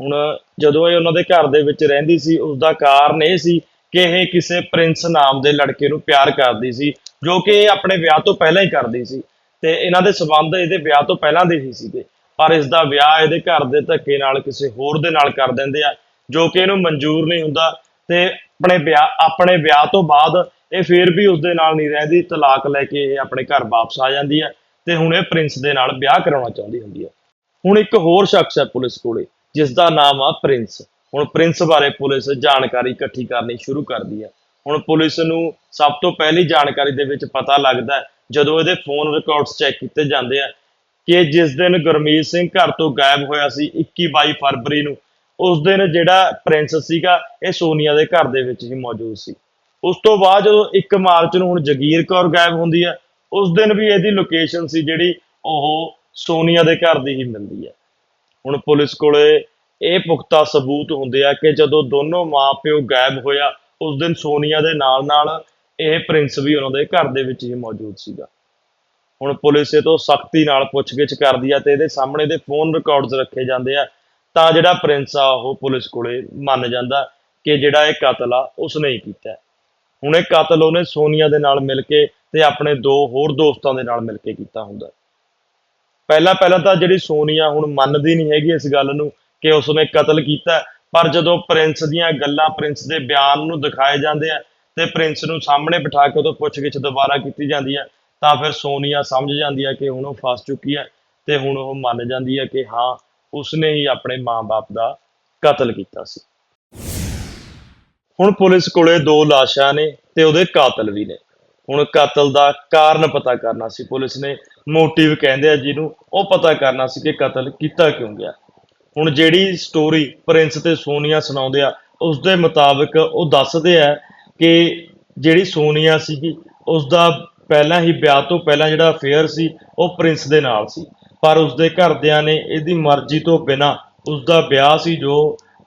ਹੁਣ ਜਦੋਂ ਇਹ ਉਹਨਾਂ ਦੇ ਘਰ ਦੇ ਵਿੱਚ ਰਹਿੰਦੀ ਸੀ ਉਸ ਦਾ ਕਾਰਨ ਇਹ ਸੀ ਕਿ ਇਹ ਕਿਸੇ ਪ੍ਰਿੰਸ ਨਾਮ ਦੇ ਲੜਕੇ ਨੂੰ ਪਿਆਰ ਕਰਦੀ ਸੀ, ਜੋ ਕਿ ਇਹ ਆਪਣੇ ਵਿਆਹ ਤੋਂ ਪਹਿਲਾਂ ਹੀ ਕਰਦੀ ਸੀ ਤੇ ਇਹਨਾਂ ਦੇ ਸਬੰਧ ਇਹਦੇ ਵਿਆਹ ਤੋਂ ਪਹਿਲਾਂ ਦੇ ਹੀ ਸੀਗੇ। ਪਰ ਇਸ ਦਾ ਵਿਆਹ ਇਹਦੇ ਘਰ ਦੇ ਧੱਕੇ ਨਾਲ ਕਿਸੇ ਹੋਰ ਦੇ ਨਾਲ ਕਰ ਦਿੰਦੇ ਆ, ਜੋ ਕਿ ਇਹਨੂੰ ਮਨਜ਼ੂਰ ਨਹੀਂ ਹੁੰਦਾ ਤੇ ਆਪਣੇ ਵਿਆਹ ਆਪਣੇ ਵਿਆਹ ਤੋਂ ਬਾਅਦ ਇਹ ਫੇਰ ਵੀ ਉਸ ਦੇ ਨਾਲ ਨਹੀਂ ਰਹਿੰਦੀ, ਤਲਾਕ ਲੈ ਕੇ ਇਹ ਆਪਣੇ ਘਰ ਵਾਪਸ ਆ ਜਾਂਦੀ ਹੈ ਤੇ ਹੁਣ ਇਹ ਪ੍ਰਿੰਸ ਦੇ ਨਾਲ ਵਿਆਹ ਕਰਾਉਣਾ ਚਾਹੁੰਦੀ ਹੁੰਦੀ ਹੈ ਹੁਣ ਇੱਕ ਹੋਰ ਸ਼ਖਸ ਹੈ ਪੁਲਿਸ ਕੋਲੇ ਜਿਸ ਦਾ ਨਾਮ ਆ ਪ੍ਰਿੰਸ। ਹੁਣ ਪ੍ਰਿੰਸ ਬਾਰੇ ਪੁਲਿਸ ਜਾਣਕਾਰੀ ਇਕੱਠੀ ਕਰਨੀ ਸ਼ੁਰੂ ਕਰਦੀ ਹੈ। ਹੁਣ ਪੁਲਿਸ ਨੂੰ ਸਭ ਤੋਂ ਪਹਿਲੀ ਜਾਣਕਾਰੀ ਦੇ ਵਿੱਚ ਪਤਾ ਲੱਗਦਾ ਜਦੋਂ ਇਹਦੇ ਫੋਨ ਰਿਕਾਰਡਸ ਚੈੱਕ ਕੀਤੇ ਜਾਂਦੇ ਆ ਕਿ ਜਿਸ ਦਿਨ ਗੁਰਮੀਤ ਸਿੰਘ ਘਰ ਤੋਂ ਗਾਇਬ ਹੋਇਆ ਸੀ 21 22 ਫਰਵਰੀ ਨੂੰ, ਉਸ ਦਿਨ ਜਿਹੜਾ ਪ੍ਰਿੰਸ ਸੀਗਾ, ਇਹ ਸੋਨੀਆ ਦੇ ਘਰ ਦੇ ਵਿੱਚ ਹੀ ਮੌਜੂਦ ਸੀ। ਉਸ ਤੋਂ ਬਾਅਦ ਜਦੋਂ 1 ਮਾਰਚ ਨੂੰ ਹੁਣ ਜਗੀਰ ਕੌਰ ਗਾਇਬ ਹੁੰਦੀ ਹੈ, ਉਸ ਦਿਨ ਵੀ ਇਹਦੀ ਲੋਕੇਸ਼ਨ ਸੀ ਜਿਹੜੀ ਉਹ ਸੋਨੀਆ ਦੇ ਘਰ ਦੀ ਹੀ ਮਿਲਦੀ ਹੈ। ਹੁਣ ਪੁਲਿਸ ਕੋਲੇ ਇਹ ਪੁਖਤਾ ਸਬੂਤ ਹੁੰਦੇ ਆ ਕਿ ਜਦੋਂ ਦੋਨੋਂ ਮਾਪਿਓ ਗਾਇਬ ਹੋਇਆ, ਉਸ ਦਿਨ ਸੋਨੀਆ ਦੇ ਨਾਲ ਨਾਲ ਇਹ ਪ੍ਰਿੰਸ ਵੀ ਉਹਨਾਂ ਦੇ ਘਰ ਦੇ ਵਿੱਚ ਹੀ ਮੌਜੂਦ ਸੀਗਾ। ਹੁਣ ਪੁਲਿਸ ਇਹ ਤੋਂ ਸਖਤੀ ਨਾਲ ਪੁੱਛਗਿੱਛ ਕਰਦੀ ਆ ਤੇ ਇਹਦੇ ਸਾਹਮਣੇ ਦੇ ਫੋਨ ਰਿਕਾਰਡਸ ਰੱਖੇ ਜਾਂਦੇ ਆ। ਤਾਂ ਜਿਹੜਾ ਪ੍ਰਿੰਸ ਆ, ਉਹ ਪੁਲਿਸ ਕੋਲੇ ਮੰਨ ਜਾਂਦਾ ਕਿ ਜਿਹੜਾ ਇਹ ਕਤਲ ਆ ਉਸਨੇ ਹੀ ਕੀਤਾ। ਹੁਣ ਇਹ ਕਤਲ ਉਹਨੇ ਸੋਨੀਆ ਦੇ ਨਾਲ ਮਿਲ ਕੇ ਤੇ ਆਪਣੇ ਦੋ ਹੋਰ ਦੋਸਤਾਂ ਦੇ ਨਾਲ ਮਿਲ ਕੇ ਕੀਤਾ ਹੁੰਦਾ। ਪਹਿਲਾਂ ਪਹਿਲਾਂ ਤਾਂ ਜਿਹੜੀ ਸੋਨੀਆ ਹੁਣ ਮੰਨਦੀ ਨਹੀਂ ਹੈਗੀ ਇਸ ਗੱਲ ਨੂੰ ਕਿ ਉਸਨੇ ਕਤਲ ਕੀਤਾ ਪਰ ਜਦੋਂ ਪ੍ਰਿੰਸ ਦੀਆਂ ਗੱਲਾਂ ਪ੍ਰਿੰਸ ਦੇ ਬਿਆਨ ਨੂੰ ਦਿਖਾਏ ਜਾਂਦੇ ਆ ਤੇ ਪ੍ਰਿੰਸ ਨੂੰ ਸਾਹਮਣੇ ਬਿਠਾ ਕੇ ਉਹ ਪੁੱਛਗਿੱਛ ਦੁਬਾਰਾ ਕੀਤੀ ਜਾਂਦੀ ਹੈ ਤਾਂ ਫਿਰ ਸੋਨੀਆ ਸਮਝ ਜਾਂਦੀ ਹੈ ਕਿ ਹੁਣ ਉਹ ਫਸ ਚੁੱਕੀ ਹੈ ਤੇ ਹੁਣ ਉਹ ਮੰਨ ਜਾਂਦੀ ਹੈ ਕਿ ਹਾਂ, ਉਸਨੇ ਹੀ ਆਪਣੇ ਮਾਂ-ਬਾਪ ਦਾ ਕਤਲ ਕੀਤਾ ਸੀ। ਹੁਣ ਪੁਲਿਸ ਕੋਲੇ ਦੋ ਲਾਸ਼ਾਂ ਨੇ ਤੇ ਉਹਦੇ ਕਾਤਲ ਵੀ ਨੇ। ਹੁਣ ਕਤਲ ਦਾ ਕਾਰਨ ਪਤਾ ਕਰਨਾ ਸੀ। ਪੁਲਿਸ ਨੇ ਮੋਟਿਵ ਕਹਿੰਦੇ ਆ ਜਿਹਨੂੰ, ਉਹ ਪਤਾ ਕਰਨਾ ਸੀ ਕਿ ਕਤਲ ਕੀਤਾ ਕਿਉਂ ਗਿਆ। ਹੁਣ ਜਿਹੜੀ ਸਟੋਰੀ ਪ੍ਰਿੰਸ ਤੇ ਸੋਨੀਆ ਸੁਣਾਉਂਦੇ ਆ ਉਸ ਦੇ ਮੁਤਾਬਕ ਉਹ ਦੱਸਦੇ ਆ ਕਿ ਜਿਹੜੀ ਸੋਨੀਆ ਸੀਗੀ ਉਸ ਦਾ ਪਹਿਲਾਂ ਹੀ ਵਿਆਹ ਤੋਂ ਪਹਿਲਾਂ ਜਿਹੜਾ ਅਫੇਅਰ ਸੀ, ਉਹ ਪ੍ਰਿੰਸ ਦੇ ਨਾਲ ਸੀ। ਪਰ ਉਸ ਦੇ ਘਰਦਿਆਂ ਨੇ ਇਹਦੀ ਮਰਜ਼ੀ ਤੋਂ ਬਿਨਾਂ ਉਸ ਦਾ ਵਿਆਹ ਸੀ ਜੋ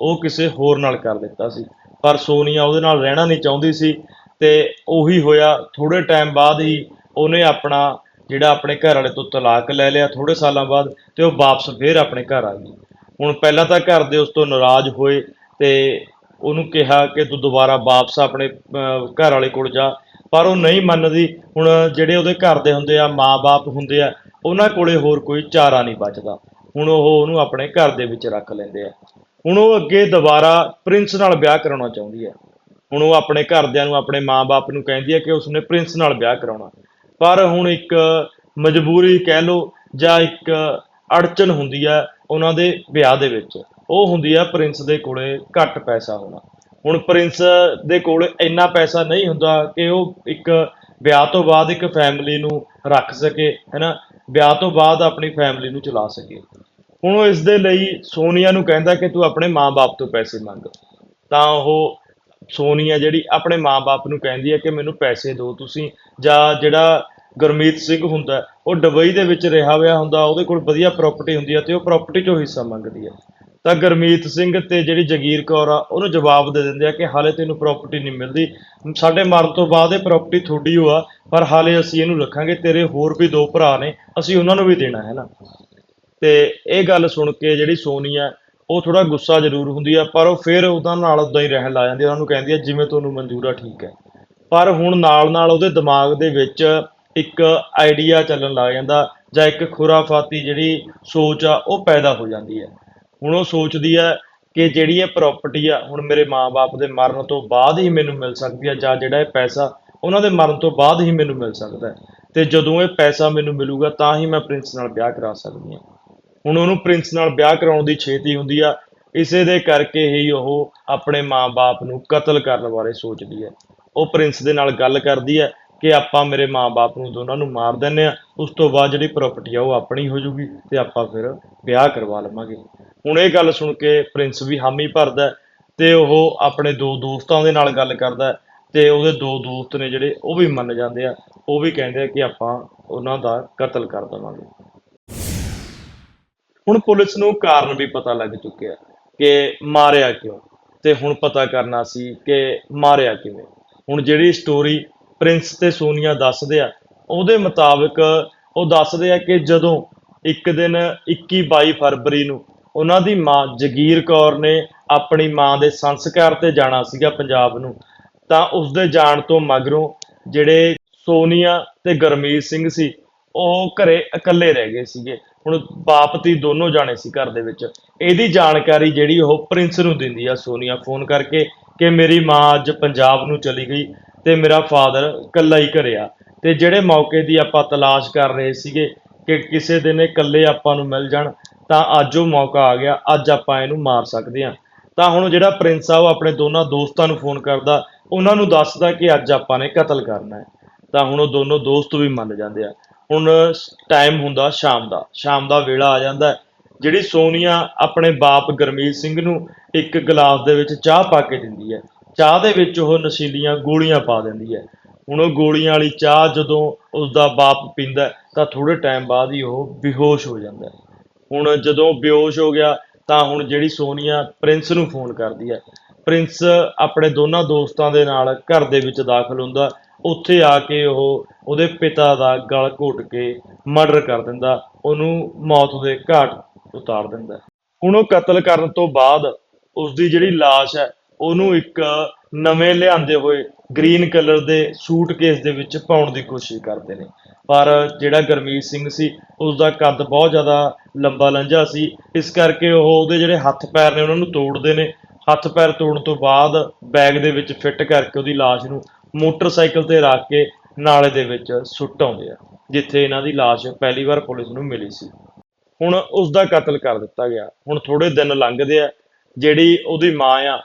ਉਹ ਕਿਸੇ ਹੋਰ ਨਾਲ ਕਰ ਦਿੱਤਾ ਸੀ। ਪਰ ਸੋਨੀਆ ਉਹਦੇ ਨਾਲ ਰਹਿਣਾ ਨਹੀਂ ਚਾਹੁੰਦੀ ਸੀ ਤੇ ਉਹੀ ਹੋਇਆ ਥੋੜੇ ਟਾਈਮ ਬਾਅਦ ਹੀ ਉਹਨੇ ਆਪਣਾ ਜਿਹੜਾ ਆਪਣੇ ਘਰ ਵਾਲੇ ਤੋਂ ਤਲਾਕ ਲੈ ਲਿਆ ਥੋੜੇ ਸਾਲਾਂ ਬਾਅਦ ਤੇ ਉਹ ਵਾਪਸ ਫੇਰ ਆਪਣੇ ਘਰ ਆ ਗਈ। ਹੁਣ ਪਹਿਲਾਂ ਤਾਂ ਘਰ ਦੇ ਉਸ ਤੋਂ ਨਾਰਾਜ਼ ਹੋਏ ਤੇ ਉਹਨੂੰ ਕਿਹਾ ਕਿ ਤੂੰ ਦੁਬਾਰਾ ਵਾਪਸ ਆਪਣੇ ਘਰ ਵਾਲੇ ਕੋਲ ਜਾ। ਪਰ ਉਹ ਨਹੀਂ ਮੰਨਦੀ। ਹੁਣ ਜਿਹੜੇ ਉਹਦੇ ਘਰ ਦੇ ਹੁੰਦੇ ਆ, ਮਾਂ-ਬਾਪ ਹੁੰਦੇ ਆ, ਉਹਨਾਂ ਕੋਲੇ ਹੋਰ ਕੋਈ ਚਾਰਾ ਨਹੀਂ ਬਚਦਾ। ਹੁਣ ਉਹ ਉਹਨੂੰ ਆਪਣੇ ਘਰ ਦੇ ਵਿੱਚ ਰੱਖ ਲੈਂਦੇ ਆ। ਹੁਣ ਉਹ ਅੱਗੇ ਦੁਬਾਰਾ ਪ੍ਰਿੰਸ ਨਾਲ ਵਿਆਹ ਕਰਾਉਣਾ ਚਾਹੁੰਦੀ ਹੈ ਹੁਣ ਉਹ ਆਪਣੇ ਘਰਦਿਆਂ ਨੂੰ, ਆਪਣੇ ਮਾਂ-ਬਾਪ ਨੂੰ ਕਹਿੰਦੀ ਹੈ ਕਿ ਉਸਨੇ ਪ੍ਰਿੰਸ ਨਾਲ ਵਿਆਹ ਕਰਾਉਣਾ। ਪਰ ਹੁਣ ਇੱਕ ਮਜਬੂਰੀ ਕਹਿ ਲਓ ਜਾਂ ਇੱਕ ਅੜਚਨ ਹੁੰਦੀ ਹੈ ਉਹਨਾਂ ਦੇ ਵਿਆਹ ਦੇ ਵਿੱਚ, ਉਹ ਹੁੰਦੀ ਆ ਪ੍ਰਿੰਸ ਦੇ ਕੋਲੇ ਘੱਟ ਪੈਸਾ ਹੋਣਾ। ਹੁਣ ਪ੍ਰਿੰਸ ਦੇ ਕੋਲ ਇੰਨਾ ਪੈਸਾ ਨਹੀਂ ਹੁੰਦਾ ਕਿ ਉਹ ਇੱਕ ਵਿਆਹ ਤੋਂ ਬਾਅਦ ਇੱਕ ਫੈਮਿਲੀ ਨੂੰ ਰੱਖ ਸਕੇ, ਹੈਨਾ? ਵਿਆਹ ਤੋਂ ਬਾਅਦ ਆਪਣੀ ਫੈਮਿਲੀ ਨੂੰ ਚਲਾ ਸਕੇ। ਹੁਣ ਉਹ ਇਸ ਦੇ ਲਈ ਸੋਨੀਆ ਨੂੰ ਕਹਿੰਦਾ ਕਿ ਤੂੰ ਆਪਣੇ ਮਾਂ-ਬਾਪ ਤੋਂ ਪੈਸੇ ਮੰਗ। ਤਾਂ ਉਹ ਸੋਨੀਆ ਜਿਹੜੀ ਆਪਣੇ ਮਾਂ-ਬਾਪ ਨੂੰ ਕਹਿੰਦੀ ਹੈ ਕਿ ਮੈਨੂੰ ਪੈਸੇ ਦਿਓ ਤੁਸੀਂ, ਜਾਂ ਜਿਹੜਾ ਗੁਰਮੀਤ ਸਿੰਘ ਹੁੰਦਾ ਉਹ ਦੁਬਈ ਦੇ ਵਿੱਚ ਰਿਹਾ ਹੋਇਆ ਹੁੰਦਾ, ਉਹਦੇ ਕੋਲ ਵਧੀਆ ਪ੍ਰਾਪਰਟੀ ਹੁੰਦੀ ਹੈ ਤੇ ਉਹ ਪ੍ਰਾਪਰਟੀ ਚੋਂ ਹਿੱਸਾ ਮੰਗਦੀ ਹੈ। ਤਾਂ ਗੁਰਮੀਤ ਸਿੰਘ ਤੇ ਜਿਹੜੀ ਜਗੀਰ ਕੌਰ ਆ, ਉਹਨੂੰ ਜਵਾਬ ਦੇ ਦਿੰਦੇ ਆ ਕਿ ਹਾਲੇ ਤੈਨੂੰ ਪ੍ਰਾਪਰਟੀ ਨਹੀਂ ਮਿਲਦੀ। ਸਾਡੇ ਮਰਨ ਤੋਂ ਬਾਅਦ ਇਹ ਪ੍ਰਾਪਰਟੀ ਤੁਹਾਡੀ ਓ ਆ, ਪਰ ਹਾਲੇ ਅਸੀਂ ਇਹਨੂੰ ਰੱਖਾਂਗੇ, ਤੇਰੇ ਹੋਰ ਵੀ ਦੋ ਭਰਾ ਨੇ, ਅਸੀਂ ਉਹਨਾਂ ਨੂੰ ਵੀ ਦੇਣਾ ਹੈ ਨਾ। ਤੇ ਇਹ ਗੱਲ ਸੁਣ ਕੇ ਜਿਹੜੀ ਸੋਨੀ ਆ, ਉਹ ਥੋੜਾ ਗੁੱਸਾ ਜ਼ਰੂਰ ਹੁੰਦੀ ਆ, ਪਰ ਉਹ ਫਿਰ ਉਹਦਾ ਨਾਲ ਉਦਾਂ ਹੀ ਰਹਿਣ ਲਾ ਜਾਂਦੀ ਉਹਨਾਂ ਨੂੰ ਕਹਿੰਦੀ ਆ, ਜਿਵੇਂ ਤੁਹਾਨੂੰ ਮਨਜ਼ੂਰ ਆ ਠੀਕ ਹੈ। ਪਰ ਹੁਣ ਨਾਲ ਨਾਲ ਉਹਦੇ ਦਿਮਾਗ ਦੇ ਵਿੱਚ ਇੱਕ ਆਈਡੀਆ ਚੱਲਣ ਲੱਗ ਜਾਂਦਾ ਜਾਂ ਇੱਕ ਖੁਰਾਫਾਤੀ ਜਿਹੜੀ ਸੋਚ ਆ, ਉਹ ਪੈਦਾ ਹੋ ਜਾਂਦੀ ਹੈ। ਹੁਣ ਉਹ ਸੋਚਦੀ ਹੈ ਕਿ ਜਿਹੜੀ ਇਹ ਪ੍ਰਾਪਰਟੀ ਆ, ਹੁਣ ਮੇਰੇ ਮਾਪੇ ਦੇ ਮਰਨ ਤੋਂ ਬਾਅਦ ਹੀ ਮੈਨੂੰ ਮਿਲ ਸਕਦੀ ਆ ਜਾਂ ਜਿਹੜਾ ਇਹ ਪੈਸਾ ਉਹਨਾਂ ਦੇ ਮਰਨ ਤੋਂ ਬਾਅਦ ਹੀ ਮੈਨੂੰ ਮਿਲ ਸਕਦਾ ਹੈ। ਤੇ ਜਦੋਂ ਇਹ ਪੈਸਾ ਮੈਨੂੰ ਮਿਲੂਗਾ, ਤਾਂ ਹੀ ਮੈਂ ਪ੍ਰਿੰਸ ਨਾਲ ਵਿਆਹ ਕਰਾ ਸਕਦੀ ਹਾਂ। ਹੁਣ ਉਹਨੂੰ ਪ੍ਰਿੰਸ ਨਾਲ ਵਿਆਹ ਕਰਾਉਣ ਦੀ ਛੇਤੀ ਹੁੰਦੀ ਆ, ਇਸੇ ਦੇ ਕਰਕੇ ਹੀ ਉਹ ਆਪਣੇ ਮਾਂ-ਬਾਪ ਨੂੰ ਕਤਲ ਕਰਨ ਬਾਰੇ ਸੋਚਦੀ ਹੈ। ਉਹ ਪ੍ਰਿੰਸ ਦੇ ਨਾਲ ਗੱਲ ਕਰਦੀ ਹੈ ਕਿ ਆਪਾਂ ਮੇਰੇ ਮਾਂ-ਬਾਪ ਨੂੰ ਦੋਨਾਂ ਨੂੰ ਮਾਰ ਦਿੰਨੇ ਆ ਉਸ ਤੋਂ ਬਾਅਦ ਜਿਹੜੀ ਪ੍ਰਾਪਰਟੀ ਆ ਉਹ ਆਪਣੀ ਹੋ ਜੂਗੀ ਤੇ ਆਪਾਂ ਫਿਰ ਵਿਆਹ ਕਰਵਾ ਲਵਾਂਗੇ। ਹੁਣ ਇਹ ਗੱਲ ਸੁਣ ਕੇ ਪ੍ਰਿੰਸ ਵੀ ਹਾਮੀ ਭਰਦਾ ਤੇ ਉਹ ਆਪਣੇ ਦੋ ਦੋਸਤਾਂ ਦੇ ਨਾਲ ਗੱਲ ਕਰਦਾ ਤੇ ਉਹਦੇ ਦੋ ਦੋਸਤ ਨੇ ਜਿਹੜੇ ਉਹ ਵੀ ਮੰਨ ਜਾਂਦੇ ਆ, ਉਹ ਵੀ ਕਹਿੰਦੇ ਆ ਕਿ ਆਪਾਂ ਉਹਨਾਂ ਦਾ ਕਤਲ ਕਰ ਦੇਵਾਂਗੇ। ਹੁਣ ਪੁਲਿਸ ਨੂੰ ਕਾਰਨ ਵੀ ਪਤਾ ਲੱਗ ਚੁੱਕਿਆ ਕਿ ਮਾਰਿਆ ਕਿਉਂ ਤੇ ਹੁਣ ਪਤਾ ਕਰਨਾ ਸੀ ਕਿ ਮਾਰਿਆ ਕਿਵੇਂ। ਹੁਣ ਜਿਹੜੀ ਸਟੋਰੀ ਪ੍ਰਿੰਸ ਤੇ ਸੋਨੀਆ ਦੱਸਦੇ ਆ। ਉਹਦੇ ਮੁਤਾਬਕ ਉਹ ਦੱਸਦੇ ਆ ਕਿ ਜਦੋਂ ਇੱਕ ਦਿਨ 21 22 ਫਰਵਰੀ ਨੂੰ ਉਹਨਾਂ ਦੀ ਮਾਂ ਜਗੀਰ ਕੌਰ ਨੇ ਆਪਣੀ ਮਾਂ ਦੇ ਸੰਸਕਾਰ ਤੇ ਜਾਣਾ ਸੀਗਾ ਪੰਜਾਬ ਨੂੰ, ਤਾਂ ਉਸ ਦੇ ਜਾਣ ਤੋਂ ਮਗਰੋਂ ਜਿਹੜੇ ਸੋਨੀਆ ਤੇ ਗਰਮੀਤ ਸਿੰਘ ਸੀ, ਉਹ ਘਰੇ ਇਕੱਲੇ ਰਹਿ ਗਏ ਸੀਗੇ। ਹੁਣ ਬਾਪ ਧੀ ਦੋਨੋਂ ਜਾਣੇ ਸੀ ਘਰ ਦੇ ਵਿੱਚ। ਇਹਦੀ ਜਾਣਕਾਰੀ ਜਿਹੜੀ ਉਹ ਪ੍ਰਿੰਸ ਨੂੰ ਦਿੰਦੀ ਆ ਸੋਨੀਆ ਫੋਨ ਕਰਕੇ ਕਿ ਮੇਰੀ ਮਾਂ ਅੱਜ ਪੰਜਾਬ ਨੂੰ ਚਲੀ ਗਈ। ਤੇ ਮੇਰਾ ਫਾਦਰ ਇਕੱਲਾ ਹੀ ਘਰੇ ਆ। ਤੇ ਜਿਹੜੇ ਮੌਕੇ ਦੀ ਆਪਾਂ ਤਲਾਸ਼ ਕਰ ਰਹੇ ਸੀਗੇ ਕਿ ਕਿਸੇ ਦਿਨ ਇਹ ਇਕੱਲੇ ਆਪਾਂ ਨੂੰ ਮਿਲ ਜਾਣ, ਤਾਂ ਅੱਜ ਉਹ ਮੌਕਾ ਆ ਗਿਆ। ਅੱਜ ਆਪਾਂ ਇਹਨੂੰ ਮਾਰ ਸਕਦੇ ਹਾਂ। ਤਾਂ ਹੁਣ ਜਿਹੜਾ ਪ੍ਰਿੰਸ ਆ, ਉਹ ਆਪਣੇ ਦੋਨਾਂ ਦੋਸਤਾਂ ਨੂੰ ਫੋਨ ਕਰਦਾ, ਉਹਨਾਂ ਨੂੰ ਦੱਸਦਾ ਕਿ ਅੱਜ ਆਪਾਂ ਨੇ ਕਤਲ ਕਰਨਾ ਹੈ। ਤਾਂ ਹੁਣ ਉਹ ਦੋਨੋਂ ਦੋਸਤ ਵੀ ਮੰਨ ਜਾਂਦੇ ਆ। ਹੁਣ ਟਾਈਮ ਹੁੰਦਾ ਸ਼ਾਮ ਦਾ। ਸ਼ਾਮ ਦਾ ਵੇਲਾ ਆ ਜਾਂਦਾ ਜਿਹੜੀ ਸੋਨੀਆ ਆਪਣੇ ਬਾਪ ਗਰਮੀਤ ਸਿੰਘ ਨੂੰ ਇੱਕ ਗਲਾਸ ਦੇ ਵਿੱਚ ਚਾਹ ਪਾ ਕੇ ਦਿੰਦੀ ਹੈ ਚਾਹ ਦੇ ਵਿੱਚ ਉਹ ਨਸ਼ੀਲੀਆਂ ਗੋਲੀਆਂ ਪਾ ਦਿੰਦੀ ਹੈ। ਹੁਣ ਉਹ ਗੋਲੀਆਂ ਵਾਲੀ ਚਾਹ ਜਦੋਂ ਉਸ ਦਾ ਬਾਪ ਪੀਂਦਾ ਤਾਂ ਥੋੜੇ ਟਾਈਮ ਬਾਅਦ ਹੀ ਉਹ ਬੇਹੋਸ਼ ਹੋ ਜਾਂਦਾ ਹੁਣ ਜਦੋਂ ਬੇਹੋਸ਼ ਹੋ ਗਿਆ, ਤਾਂ ਹੁਣ ਜਿਹੜੀ ਸੋਨੀਆ ਪ੍ਰਿੰਸ ਨੂੰ ਫੋਨ ਕਰਦੀ ਹੈ। ਪ੍ਰਿੰਸ ਆਪਣੇ ਦੋਨਾਂ ਦੋਸਤਾਂ ਦੇ ਨਾਲ ਘਰ ਦੇ ਵਿੱਚ ਦਾਖਲ ਹੁੰਦਾ ਉੱਥੇ ਆ ਕੇ ਉਹ ਉਹਦੇ ਪਿਤਾ ਦਾ ਗਲ ਘੋਟ ਕੇ ਮਰਡਰ ਕਰ ਦਿੰਦਾ ਉਹਨੂੰ ਮੌਤ ਦੇ ਘਾਟ ਉਤਾਰ ਦਿੰਦਾ ਹੁਣ ਉਹ ਕਤਲ ਕਰਨ ਤੋਂ ਬਾਅਦ ਉਸ ਦੀ ਜਿਹੜੀ ਲਾਸ਼ ਹੈ ਉਹਨੂੰ ਇੱਕ ਨਵੇਂ ਲਿਆਂਦੇ ਹੋਏ ਗ੍ਰੀਨ ਕਲਰ ਦੇ ਸੂਟਕੇਸ ਦੇ ਵਿੱਚ ਪਾਉਣ ਦੀ ਕੋਸ਼ਿਸ਼ ਕਰਦੇ ਨੇ। ਪਰ ਜਿਹੜਾ ਗਰਮੀਤ ਸਿੰਘ ਸੀ ਉਸ ਦਾ ਕੱਦ ਬਹੁਤ ਜ਼ਿਆਦਾ ਲੰਬਾ ਲੰਝਾ ਸੀ। ਇਸ ਕਰਕੇ ਉਹ ਉਹਦੇ ਜਿਹੜੇ ਹੱਥ ਪੈਰ ਨੇ, ਉਹਨਾਂ ਨੂੰ ਤੋੜਦੇ ਨੇ। ਹੱਥ ਪੈਰ ਤੋੜਨ ਤੋਂ ਬਾਅਦ ਬੈਗ ਦੇ ਵਿੱਚ ਫਿੱਟ ਕਰਕੇ ਉਹਦੀ ਲਾਸ਼ ਨੂੰ ਮੋਟਰਸਾਈਕਲ ਤੇ ਰੱਖ ਕੇ ਨਾਲੇ ਦੇ ਵਿੱਚ ਸੁੱਟ ਆਉਂਦੇ ਆ, ਜਿੱਥੇ ਇਹਨਾਂ ਦੀ ਲਾਸ਼ ਪਹਿਲੀ ਵਾਰ ਪੁਲਿਸ ਨੂੰ ਮਿਲੀ ਸੀ। ਹੁਣ ਉਸ ਦਾ ਕਤਲ ਕਰ ਦਿੱਤਾ ਗਿਆ। ਹੁਣ ਥੋੜੇ ਦਿਨ ਲੰਘਦੇ ਆ, ਜਿਹੜੀ ਉਹਦੀ ਮਾਂ ਆ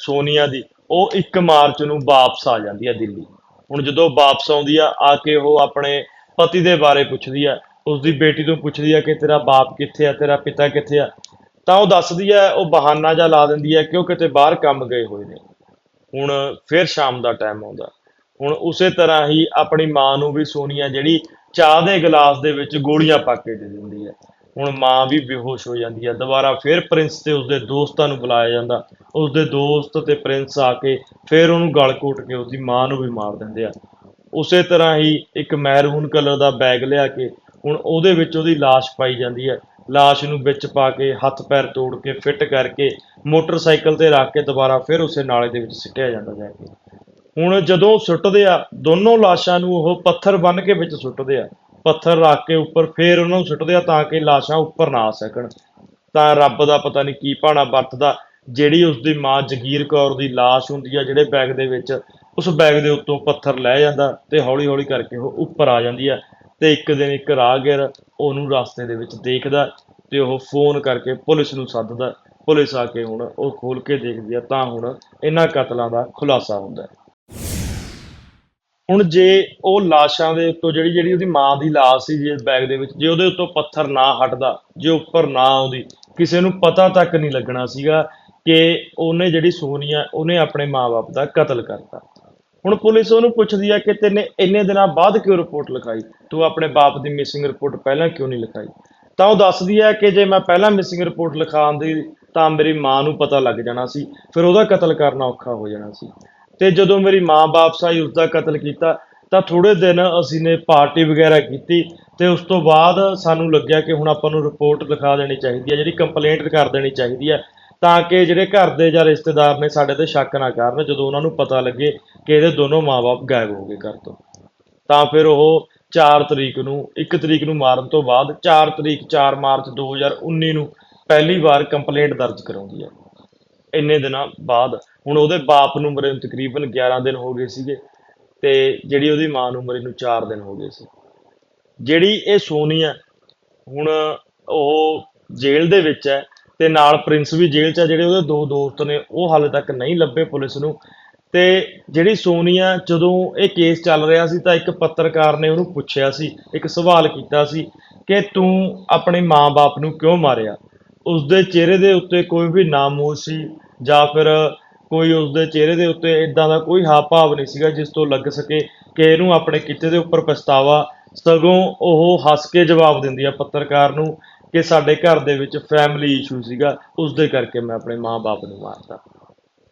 ਸੋਨੀਆ ਦੀ, ਉਹ 1 ਮਾਰਚ ਨੂੰ ਵਾਪਸ ਆ ਜਾਂਦੀ ਹੈ ਦਿੱਲੀ। ਹੁਣ ਜਦੋਂ ਵਾਪਸ ਆਉਂਦੀ ਆ ਆ ਕੇ ਉਹ ਆਪਣੇ ਪਤੀ ਦੇ ਬਾਰੇ ਪੁੱਛਦੀ ਆ ਉਸ ਦੀ ਬੇਟੀ ਤੋਂ ਪੁੱਛਦੀ ਆ ਕਿ ਤੇਰਾ ਬਾਪ ਕਿੱਥੇ ਆ, ਤੇਰਾ ਪਿਤਾ ਕਿੱਥੇ ਆ, ਤਾਂ ਉਹ ਦੱਸਦੀ ਆ, ਉਹ ਬਹਾਨਾ ਜਿਹਾ ਲਾ ਦਿੰਦੀ ਆ ਕਿ ਉਹ ਕਿਤੇ ਬਾਹਰ ਕੰਮ ਗਏ ਹੋਏ ਨੇ। ਹੁਣ ਫਿਰ ਸ਼ਾਮ ਦਾ ਟਾਈਮ ਆਉਂਦਾ। ਹੁਣ ਉਸੇ ਤਰ੍ਹਾਂ ਹੀ ਆਪਣੀ ਮਾਂ ਨੂੰ ਵੀ ਸੋਨੀਆ ਜਿਹੜੀ ਚਾਹ ਦੇ ਗਲਾਸ ਦੇ ਵਿੱਚ ਗੋਲੀਆਂ ਪਾ ਕੇ ਦੇ ਦਿੰਦੀ ਹੈ ਹੁਣ ਮਾਂ ਵੀ ਬੇਹੋਸ਼ ਹੋ ਜਾਂਦੀ ਹੈ ਦੁਬਾਰਾ ਫਿਰ ਪ੍ਰਿੰਸ ਤੇ ਉਸਦੇ ਦੋਸਤਾਂ ਨੂੰ ਬੁਲਾਇਆ ਜਾਂਦਾ। ਉਸਦੇ ਦੋਸਤ ਤੇ ਪ੍ਰਿੰਸ ਆ ਕੇ ਫਿਰ ਉਹਨੂੰ ਗਲ ਘੋਟ ਕੇ ਉਸਦੀ ਮਾਂ ਨੂੰ ਵੀ ਮਾਰ ਦਿੰਦੇ ਆ। ਉਸੇ ਤਰ੍ਹਾਂ ਹੀ ਇੱਕ ਮੈਰੂਨ ਕਲਰ ਦਾ ਬੈਗ ਲਿਆ ਕੇ ਹੁਣ ਉਹਦੇ ਵਿੱਚ ਉਹਦੀ ਲਾਸ਼ ਪਾਈ ਜਾਂਦੀ ਹੈ ਲਾਸ਼ ਨੂੰ ਵਿੱਚ ਪਾ ਕੇ, ਹੱਥ ਪੈਰ ਤੋੜ ਕੇ, ਫਿੱਟ ਕਰਕੇ, ਮੋਟਰਸਾਈਕਲ ਤੇ ਰੱਖ ਕੇ ਦੁਬਾਰਾ ਫਿਰ ਉਸੇ ਨਾਲੇ ਦੇ ਵਿੱਚ ਸਿੱਟਿਆ ਜਾਂਦਾ ਜਾ ਕੇ। ਹੁਣ ਜਦੋਂ ਸੁੱਟਦੇ ਆ, ਦੋਨੋਂ ਲਾਸ਼ਾਂ ਨੂੰ ਉਹ ਪੱਥਰ ਬੰਨ ਕੇ ਵਿੱਚ ਸੁੱਟਦੇ ਆ। ਪੱਥਰ ਰੱਖ ਕੇ ਉੱਪਰ ਫੇਰ ਉਹਨਾਂ ਨੂੰ ਸੁੱਟਦੇ ਆ ਤਾਂ ਕਿ ਲਾਸ਼ਾਂ ਉੱਪਰ ਨਾ ਆ ਸਕਣ। ਤਾਂ ਰੱਬ ਦਾ ਪਤਾ ਨਹੀਂ ਕੀ ਭਾਣਾ ਵਰਤਦਾ, ਜਿਹੜੀ ਉਸ ਦੀ ਮਾਂ ਜਗੀਰ ਕੌਰ ਦੀ ਲਾਸ਼ ਹੁੰਦੀ ਆ ਜਿਹੜੇ ਬੈਗ ਦੇ ਵਿੱਚ, ਉਸ ਬੈਗ ਦੇ ਉੱਤੋਂ ਪੱਥਰ ਲੈ ਜਾਂਦਾ ਤੇ ਹੌਲੀ ਹੌਲੀ ਕਰਕੇ ਉਹ ਉੱਪਰ ਆ ਜਾਂਦੀ ਆ ਤੇ ਇੱਕ ਦਿਨ ਇੱਕ ਰਾਹਗੀਰ ਉਹਨੂੰ ਰਸਤੇ ਦੇ ਵਿੱਚ ਦੇਖਦਾ ਤੇ ਉਹ ਫੋਨ ਕਰਕੇ ਪੁਲਿਸ ਨੂੰ ਸੱਦਦਾ। ਪੁਲਿਸ ਆ ਕੇ ਹੁਣ ਉਹ ਖੋਲ ਕੇ ਦੇਖਦੀ ਆ ਤਾਂ ਹੁਣ ਇਹਨਾਂ ਕਤਲਾਂ ਦਾ ਖੁਲਾਸਾ ਹੁੰਦਾ। ਹੈ ਹੁਣ ਜੇ ਉਹ ਲਾਸ਼ਾਂ ਦੇ ਉੱਤੋਂ ਜਿਹੜੀ ਜਿਹੜੀ ਉਹਦੀ ਮਾਂ ਦੀ ਲਾਸ਼ ਸੀ ਜਿਸ ਬੈਗ ਦੇ ਵਿੱਚ, ਜੇ ਉਹਦੇ ਉੱਤੋਂ ਪੱਥਰ ਨਾ ਹਟਦਾ, ਜੇ ਉੱਪਰ ਨਾ ਆਉਂਦੀ, ਕਿਸੇ ਨੂੰ ਪਤਾ ਤੱਕ ਨਹੀਂ ਲੱਗਣਾ ਸੀਗਾ ਕਿ ਉਹਨੇ ਜਿਹੜੀ ਸੋਨੀਆ ਉਹਨੇ ਆਪਣੇ ਮਾਪੇ ਦਾ ਕਤਲ ਕਰਤਾ। ਹੁਣ ਪੁਲਿਸ ਉਹਨੂੰ ਪੁੱਛਦੀ ਆ ਕਿ ਤੈਨੇ ਇੰਨੇ ਦਿਨਾਂ ਬਾਅਦ ਕਿਉਂ ਰਿਪੋਰਟ ਲਿਖਾਈ? ਤੂੰ ਆਪਣੇ ਬਾਪ ਦੀ ਮਿਸਿੰਗ ਰਿਪੋਰਟ ਪਹਿਲਾਂ ਕਿਉਂ ਨਹੀਂ ਲਿਖਾਈ? ਤਾਂ ਉਹ ਦੱਸਦੀ ਹੈ ਕਿ ਜੇ ਮੈਂ ਪਹਿਲਾਂ ਮਿਸਿੰਗ ਰਿਪੋਰਟ ਲਿਖਾਉਂਦੀ ਤਾਂ ਮੇਰੀ ਮਾਂ ਨੂੰ ਪਤਾ ਲੱਗ ਜਾਣਾ ਸੀ, ਫਿਰ ਉਹਦਾ ਕਤਲ ਕਰਨਾ ਔਖਾ ਹੋ ਜਾਣਾ ਸੀ। ਤੇ ਜਦੋਂ ਮੇਰੀ ਮਾਂ ਵਾਪਸ ਆਈ ਉਸ ਦਾ ਕਤਲ ਕੀਤਾ, ਤਾਂ ਥੋੜੇ ਦਿਨ ਅਸੀਂ ਨੇ ਪਾਰਟੀ ਵਗੈਰਾ ਕੀਤੀ ਤੇ ਉਸ ਤੋਂ ਬਾਅਦ ਸਾਨੂੰ ਲੱਗਿਆ ਕਿ ਹੁਣ ਆਪਾਂ ਨੂੰ ਰਿਪੋਰਟ ਲਿਖਾ ਦੇਣੀ ਚਾਹੀਦੀ ਹੈ, ਜਿਹੜੀ ਕੰਪਲੇਂਟ ਕਰ ਦੇਣੀ ਚਾਹੀਦੀ ਹੈ, ਤਾਂ ਕਿ ਜਿਹੜੇ ਘਰ ਦੇ ਜਾਂ ਰਿਸ਼ਤੇਦਾਰ ਨੇ ਸਾਡੇ ਤੇ ਸ਼ੱਕ ਨਾ ਕਰਨ, ਜਦੋਂ ਉਹਨਾਂ ਨੂੰ ਪਤਾ ਲੱਗੇ ਕਿ ਇਹਦੇ ਦੋਨੋਂ ਮਾਪੇ ਗਾਇਬ ਹੋ ਗਏ ਘਰ ਤੋਂ। ਤਾਂ ਫਿਰ ਉਹ 4 ਤਰੀਕ ਨੂੰ 1 ਤਰੀਕ ਨੂੰ ਮਾਰਨ ਤੋਂ ਬਾਅਦ 4 ਤਰੀਕ 4 ਮਾਰਚ 2019 ਨੂੰ ਪਹਿਲੀ ਵਾਰ ਕੰਪਲੇਂਟ ਦਰਜ ਕਰਾਉਂਦੀ ਹੈ। ਇੰਨੇ ਦਿਨਾਂ ਬਾਅਦ ਹੁਣ ਉਹਦੇ ਬਾਪ ਨੂੰ ਮਰੇ ਨੂੰ ਤਕਰੀਬਨ 11 ਦਿਨ ਹੋ ਗਏ ਸੀਗੇ ਤੇ ਜਿਹੜੀ ਉਹਦੀ ਮਾਂ ਨੂੰ ਮਰੇ ਨੂੰ 4 ਦਿਨ ਹੋ ਗਏ ਸੀ। ਜਿਹੜੀ ਇਹ ਸੋਨੀ ਹੈ ਹੁਣ ਉਹ ਜੇਲ੍ਹ ਦੇ ਵਿੱਚ ਹੈ ਤੇ ਨਾਲ ਪ੍ਰਿੰਸ ਵੀ ਜੇਲ੍ਹ 'ਚ ਹੈ ਜਿਹੜੇ ਉਹਦੇ ਦੋ ਦੋਸਤ ਨੇ, ਉਹ ਹਾਲੇ ਤੱਕ ਨਹੀਂ ਲੱਭੇ ਪੁਲਿਸ ਨੂੰ। ਤੇ ਜਿਹੜੀ ਸੋਨੀਆ ਜਦੋਂ ਇਹ ਕੇਸ ਚੱਲ ਰਿਹਾ ਸੀ ਤਾਂ ਇੱਕ ਪੱਤਰਕਾਰ ਨੇ ਉਹਨੂੰ ਪੁੱਛਿਆ ਸੀ, ਇੱਕ ਸਵਾਲ ਕੀਤਾ ਸੀ ਕਿ ਤੂੰ ਆਪਣੇ ਮਾਂ-ਬਾਪ ਨੂੰ ਕਿਉਂ ਮਾਰਿਆ? ਉਸਦੇ ਚਿਹਰੇ ਦੇ ਉੱਤੇ ਕੋਈ ਵੀ ਨਾਮੋਸ਼ ਸੀ ਜਾਂ ਫਿਰ ਕੋਈ ਉਸਦੇ ਚਿਹਰੇ ਦੇ ਉੱਤੇ ਇਦਾਂ ਦਾ ਕੋਈ ਹਾਵ ਭਾਵ ਨਹੀਂ ਸੀਗਾ ਜਿਸ ਤੋਂ ਲੱਗ ਸਕੇ ਕਿ ਇਹਨੂੰ ਆਪਣੇ ਕਿੱਤੇ ਦੇ ਉੱਪਰ ਪਛਤਾਵਾ। ਸਗੋਂ ਉਹ ਹੱਸ ਕੇ ਜਵਾਬ ਦਿੰਦੀ ਆ ਪੱਤਰਕਾਰ ਨੂੰ ਕਿ ਸਾਡੇ ਘਰ ਦੇ ਵਿੱਚ ਫੈਮਿਲੀ ਇਸ਼ੂ ਸੀਗਾ। ਉਸ ਦੇ ਕਰਕੇ ਮੈਂ ਆਪਣੇ ਮਾਂ-ਬਾਪ ਨੂੰ ਮਾਰਤਾ।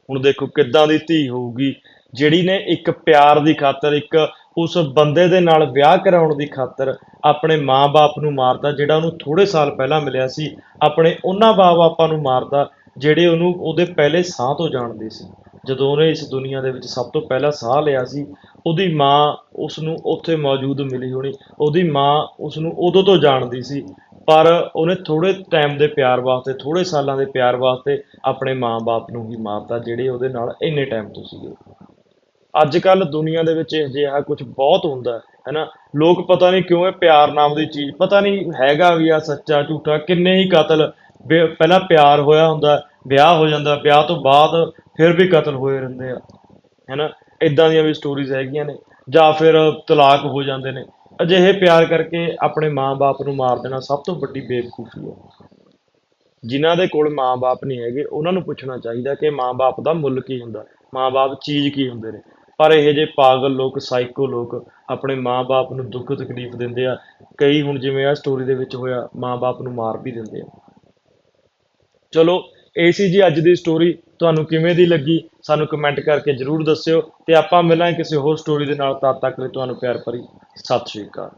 ਹੁਣ ਦੇਖੋ ਕਿੱਦਾਂ ਦੀ ਧੀ ਹੋਊਗੀ, ਜਿਹੜੀ ਨੇ ਇੱਕ ਪਿਆਰ ਦੀ ਖਾਤਰ, ਇੱਕ ਉਸ ਬੰਦੇ ਦੇ ਨਾਲ ਵਿਆਹ ਕਰਾਉਣ ਦੀ ਖਾਤਰ ਆਪਣੇ ਮਾਂ-ਬਾਪ ਨੂੰ ਮਾਰਦਾ ਜਿਹੜਾ ਉਹਨੂੰ ਥੋੜੇ ਸਾਲ ਪਹਿਲਾਂ ਮਿਲਿਆ ਸੀ। ਆਪਣੇ ਉਹਨਾਂ ਮਾਂ-ਬਾਪਾਂ ਨੂੰ ਮਾਰਦਾ ਜਿਹੜੇ ਉਹਨੂੰ ਉਹਦੇ ਪਹਿਲੇ ਸਾਹ ਤੋਂ ਜਾਣਦੇ ਸੀ। ਜਦੋਂ ਉਹਨੇ ਇਸ ਦੁਨੀਆ ਦੇ ਵਿੱਚ ਸਭ ਤੋਂ ਪਹਿਲਾ ਸਾਹ ਲਿਆ ਸੀ, ਉਹਦੀ ਮਾਂ ਉਸ ਨੂੰ ਉੱਥੇ ਮੌਜੂਦ ਮਿਲੀ ਹੋਣੀ। ਉਹਦੀ ਮਾਂ ਉਸ ਨੂੰ ਉਦੋਂ ਤੋਂ ਜਾਣਦੀ ਸੀ, ਪਰ ਉਹਨੇ ਥੋੜੇ ਟਾਈਮ ਦੇ ਪਿਆਰ ਵਾਸਤੇ ਥੋੜੇ ਸਾਲਾਂ ਦੇ ਪਿਆਰ ਵਾਸਤੇ ਆਪਣੇ ਮਾਂ-ਬਾਪ ਨੂੰ ਹੀ ਮਾਰਤਾ, ਜਿਹੜੇ ਉਹਦੇ ਨਾਲ ਇੰਨੇ ਟਾਈਮ ਤੋਂ ਸੀਗੇ। ਅੱਜ ਕੱਲ ਦੁਨੀਆ ਦੇ ਵਿੱਚ ਅਜਿਹਾ ਕੁਝ ਬਹੁਤ ਹੁੰਦਾ ਹੈ ਨਾ ਲੋਕ ਪਤਾ ਨਹੀਂ ਕਿਉਂ ਇਹ ਪਿਆਰ ਨਾਮ ਦੀ ਚੀਜ਼, ਪਤਾ ਨਹੀਂ ਹੈਗਾ ਵੀ ਆ ਸੱਚਾ ਝੂਠਾ, ਕਿੰਨੇ ਹੀ ਕਤਲ ਪਹਿਲਾਂ ਪਿਆਰ ਹੋਇਆ ਹੁੰਦਾ, ਵਿਆਹ ਹੋ ਜਾਂਦਾ, ਵਿਆਹ ਤੋਂ ਬਾਅਦ ਫਿਰ ਵੀ ਕਤਲ ਹੋਏ ਰਹਿੰਦੇ ਆ, ਹੈਨਾ? ਇਦਾਂ ਦੀਆਂ ਵੀ ਸਟੋਰੀਜ਼ ਹੈਗੀਆਂ ਨੇ, ਜਾਂ ਫਿਰ ਤਲਾਕ ਹੋ ਜਾਂਦੇ ਨੇ। ਅਜਿਹੇ ਪਿਆਰ ਕਰਕੇ ਆਪਣੇ ਮਾਂ-ਬਾਪ ਨੂੰ ਮਾਰ ਦੇਣਾ ਸਭ ਤੋਂ ਵੱਡੀ ਬੇਵਕੂਫੀ ਹੈ। ਜਿਨ੍ਹਾਂ ਦੇ ਕੋਲ ਮਾਂ-ਬਾਪ ਨਹੀਂ ਹੈਗੇ, ਉਹਨਾਂ ਨੂੰ ਪੁੱਛਣਾ ਚਾਹੀਦਾ ਕਿ ਮਾਂ-ਬਾਪ ਦਾ ਮੁੱਲ ਕੀ ਹੁੰਦਾ, ਮਾਂ-ਬਾਪ ਚੀਜ਼ ਕੀ ਹੁੰਦੇ ਨੇ? ਪਰ ਇਹ ਜੇ ਪਾਗਲ ਲੋਕ ਸਾਈਕੋ ਲੋਕ ਆਪਣੇ ਮਾਂ-ਬਾਪ ਨੂੰ ਦੁੱਖ ਤਕਲੀਫ ਦਿੰਦੇ ਆ, ਕਈ ਹੁਣ ਜਿਵੇਂ ਆ ਸਟੋਰੀ ਦੇ ਵਿੱਚ ਹੋਇਆ, ਮਾਂ-ਬਾਪ ਨੂੰ ਮਾਰ ਵੀ ਦਿੰਦੇ ਆ। ਚਲੋ ਇਹ ਸੀ ਜੀ ਅੱਜ ਦੀ ਸਟੋਰੀ ਤੁਹਾਨੂੰ ਕਿਵੇਂ ਦੀ ਲੱਗੀ, ਸਾਨੂੰ ਕਮੈਂਟ ਕਰਕੇ ਜਰੂਰ ਦੱਸਿਓ ਤੇ ਆਪਾਂ ਮਿਲਾਂਗੇ ਕਿਸੇ ਹੋਰ ਸਟੋਰੀ ਦੇ ਨਾਲ, ਤਦ ਤੱਕ ਲਈ ਤੁਹਾਨੂੰ ਪਿਆਰ ਭਰੀ, ਸਤਿ ਸ਼੍ਰੀ ਅਕਾਲ।